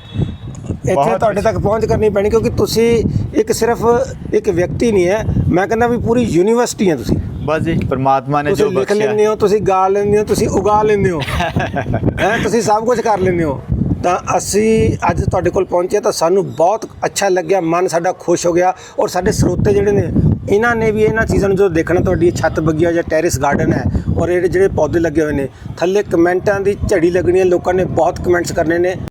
ਇੱਥੇ ਬਹੁਤ ਤੁਹਾਡੇ ਤੱਕ ਪਹੁੰਚ ਕਰਨੀ ਪੈਣੀ ਕਿਉਂਕਿ ਤੁਸੀਂ ਇੱਕ ਸਿਰਫ ਇੱਕ ਵਿਅਕਤੀ ਨਹੀਂ ਹੈ। ਮੈਂ ਕਹਿੰਦਾ ਵੀ ਪੂਰੀ ਯੂਨੀਵਰਸਿਟੀ ਹੈ ਤੁਸੀਂ। ਬਸ ਜੀ ਪ੍ਰਮਾਤਮਾ ਨੇ ਤੁਸੀਂ ਜੋ ਲਿਖ ਬਖਸ਼ਿਆ। ਲੈਂਦੇ ਹੋ ਤੁਸੀਂ ਗਾ ਲੈਂਦੇ ਹੋ ਤੁਸੀਂ ਉਗਾ ਲੈਂਦੇ ਹੋ। ਹੈ ਤੁਸੀਂ ਸਭ ਕੁਝ ਕਰ ਲੈਂਦੇ ਹੋ। ਤਾਂ ਅਸੀਂ ਅੱਜ ਤੁਹਾਡੇ ਕੋਲ ਪਹੁੰਚੇ ਤਾਂ ਸਾਨੂੰ ਬਹੁਤ ਅੱਛਾ ਲੱਗਿਆ ਮਨ ਸਾਡਾ ਖੁਸ਼ ਹੋ ਗਿਆ ਔਰ ਸਾਡੇ ਸਰੋਤੇ ਜਿਹੜੇ ਨੇ ਇਹਨਾਂ ਨੇ ਵੀ ਇਹਨਾਂ ਚੀਜ਼ਾਂ ਨੂੰ ਜੋ ਦੇਖਣਾ ਤੁਹਾਡੀ ਛੱਤ ਬਗੀਆ ਜਾਂ ਟੈਰਿਸ ਗਾਰਡਨ ਹੈ ਔਰ ਇਹ ਜਿਹੜੇ ਪੌਦੇ ਲੱਗੇ ਹੋਏ ਨੇ ਥੱਲੇ ਕਮੈਂਟਾਂ ਦੀ ਝੜੀ ਲੱਗਣੀ ਹੈ ਲੋਕਾਂ ਨੇ ਬਹੁਤ ਕਮੈਂਟਸ ਕਰਨੇ ਨੇ।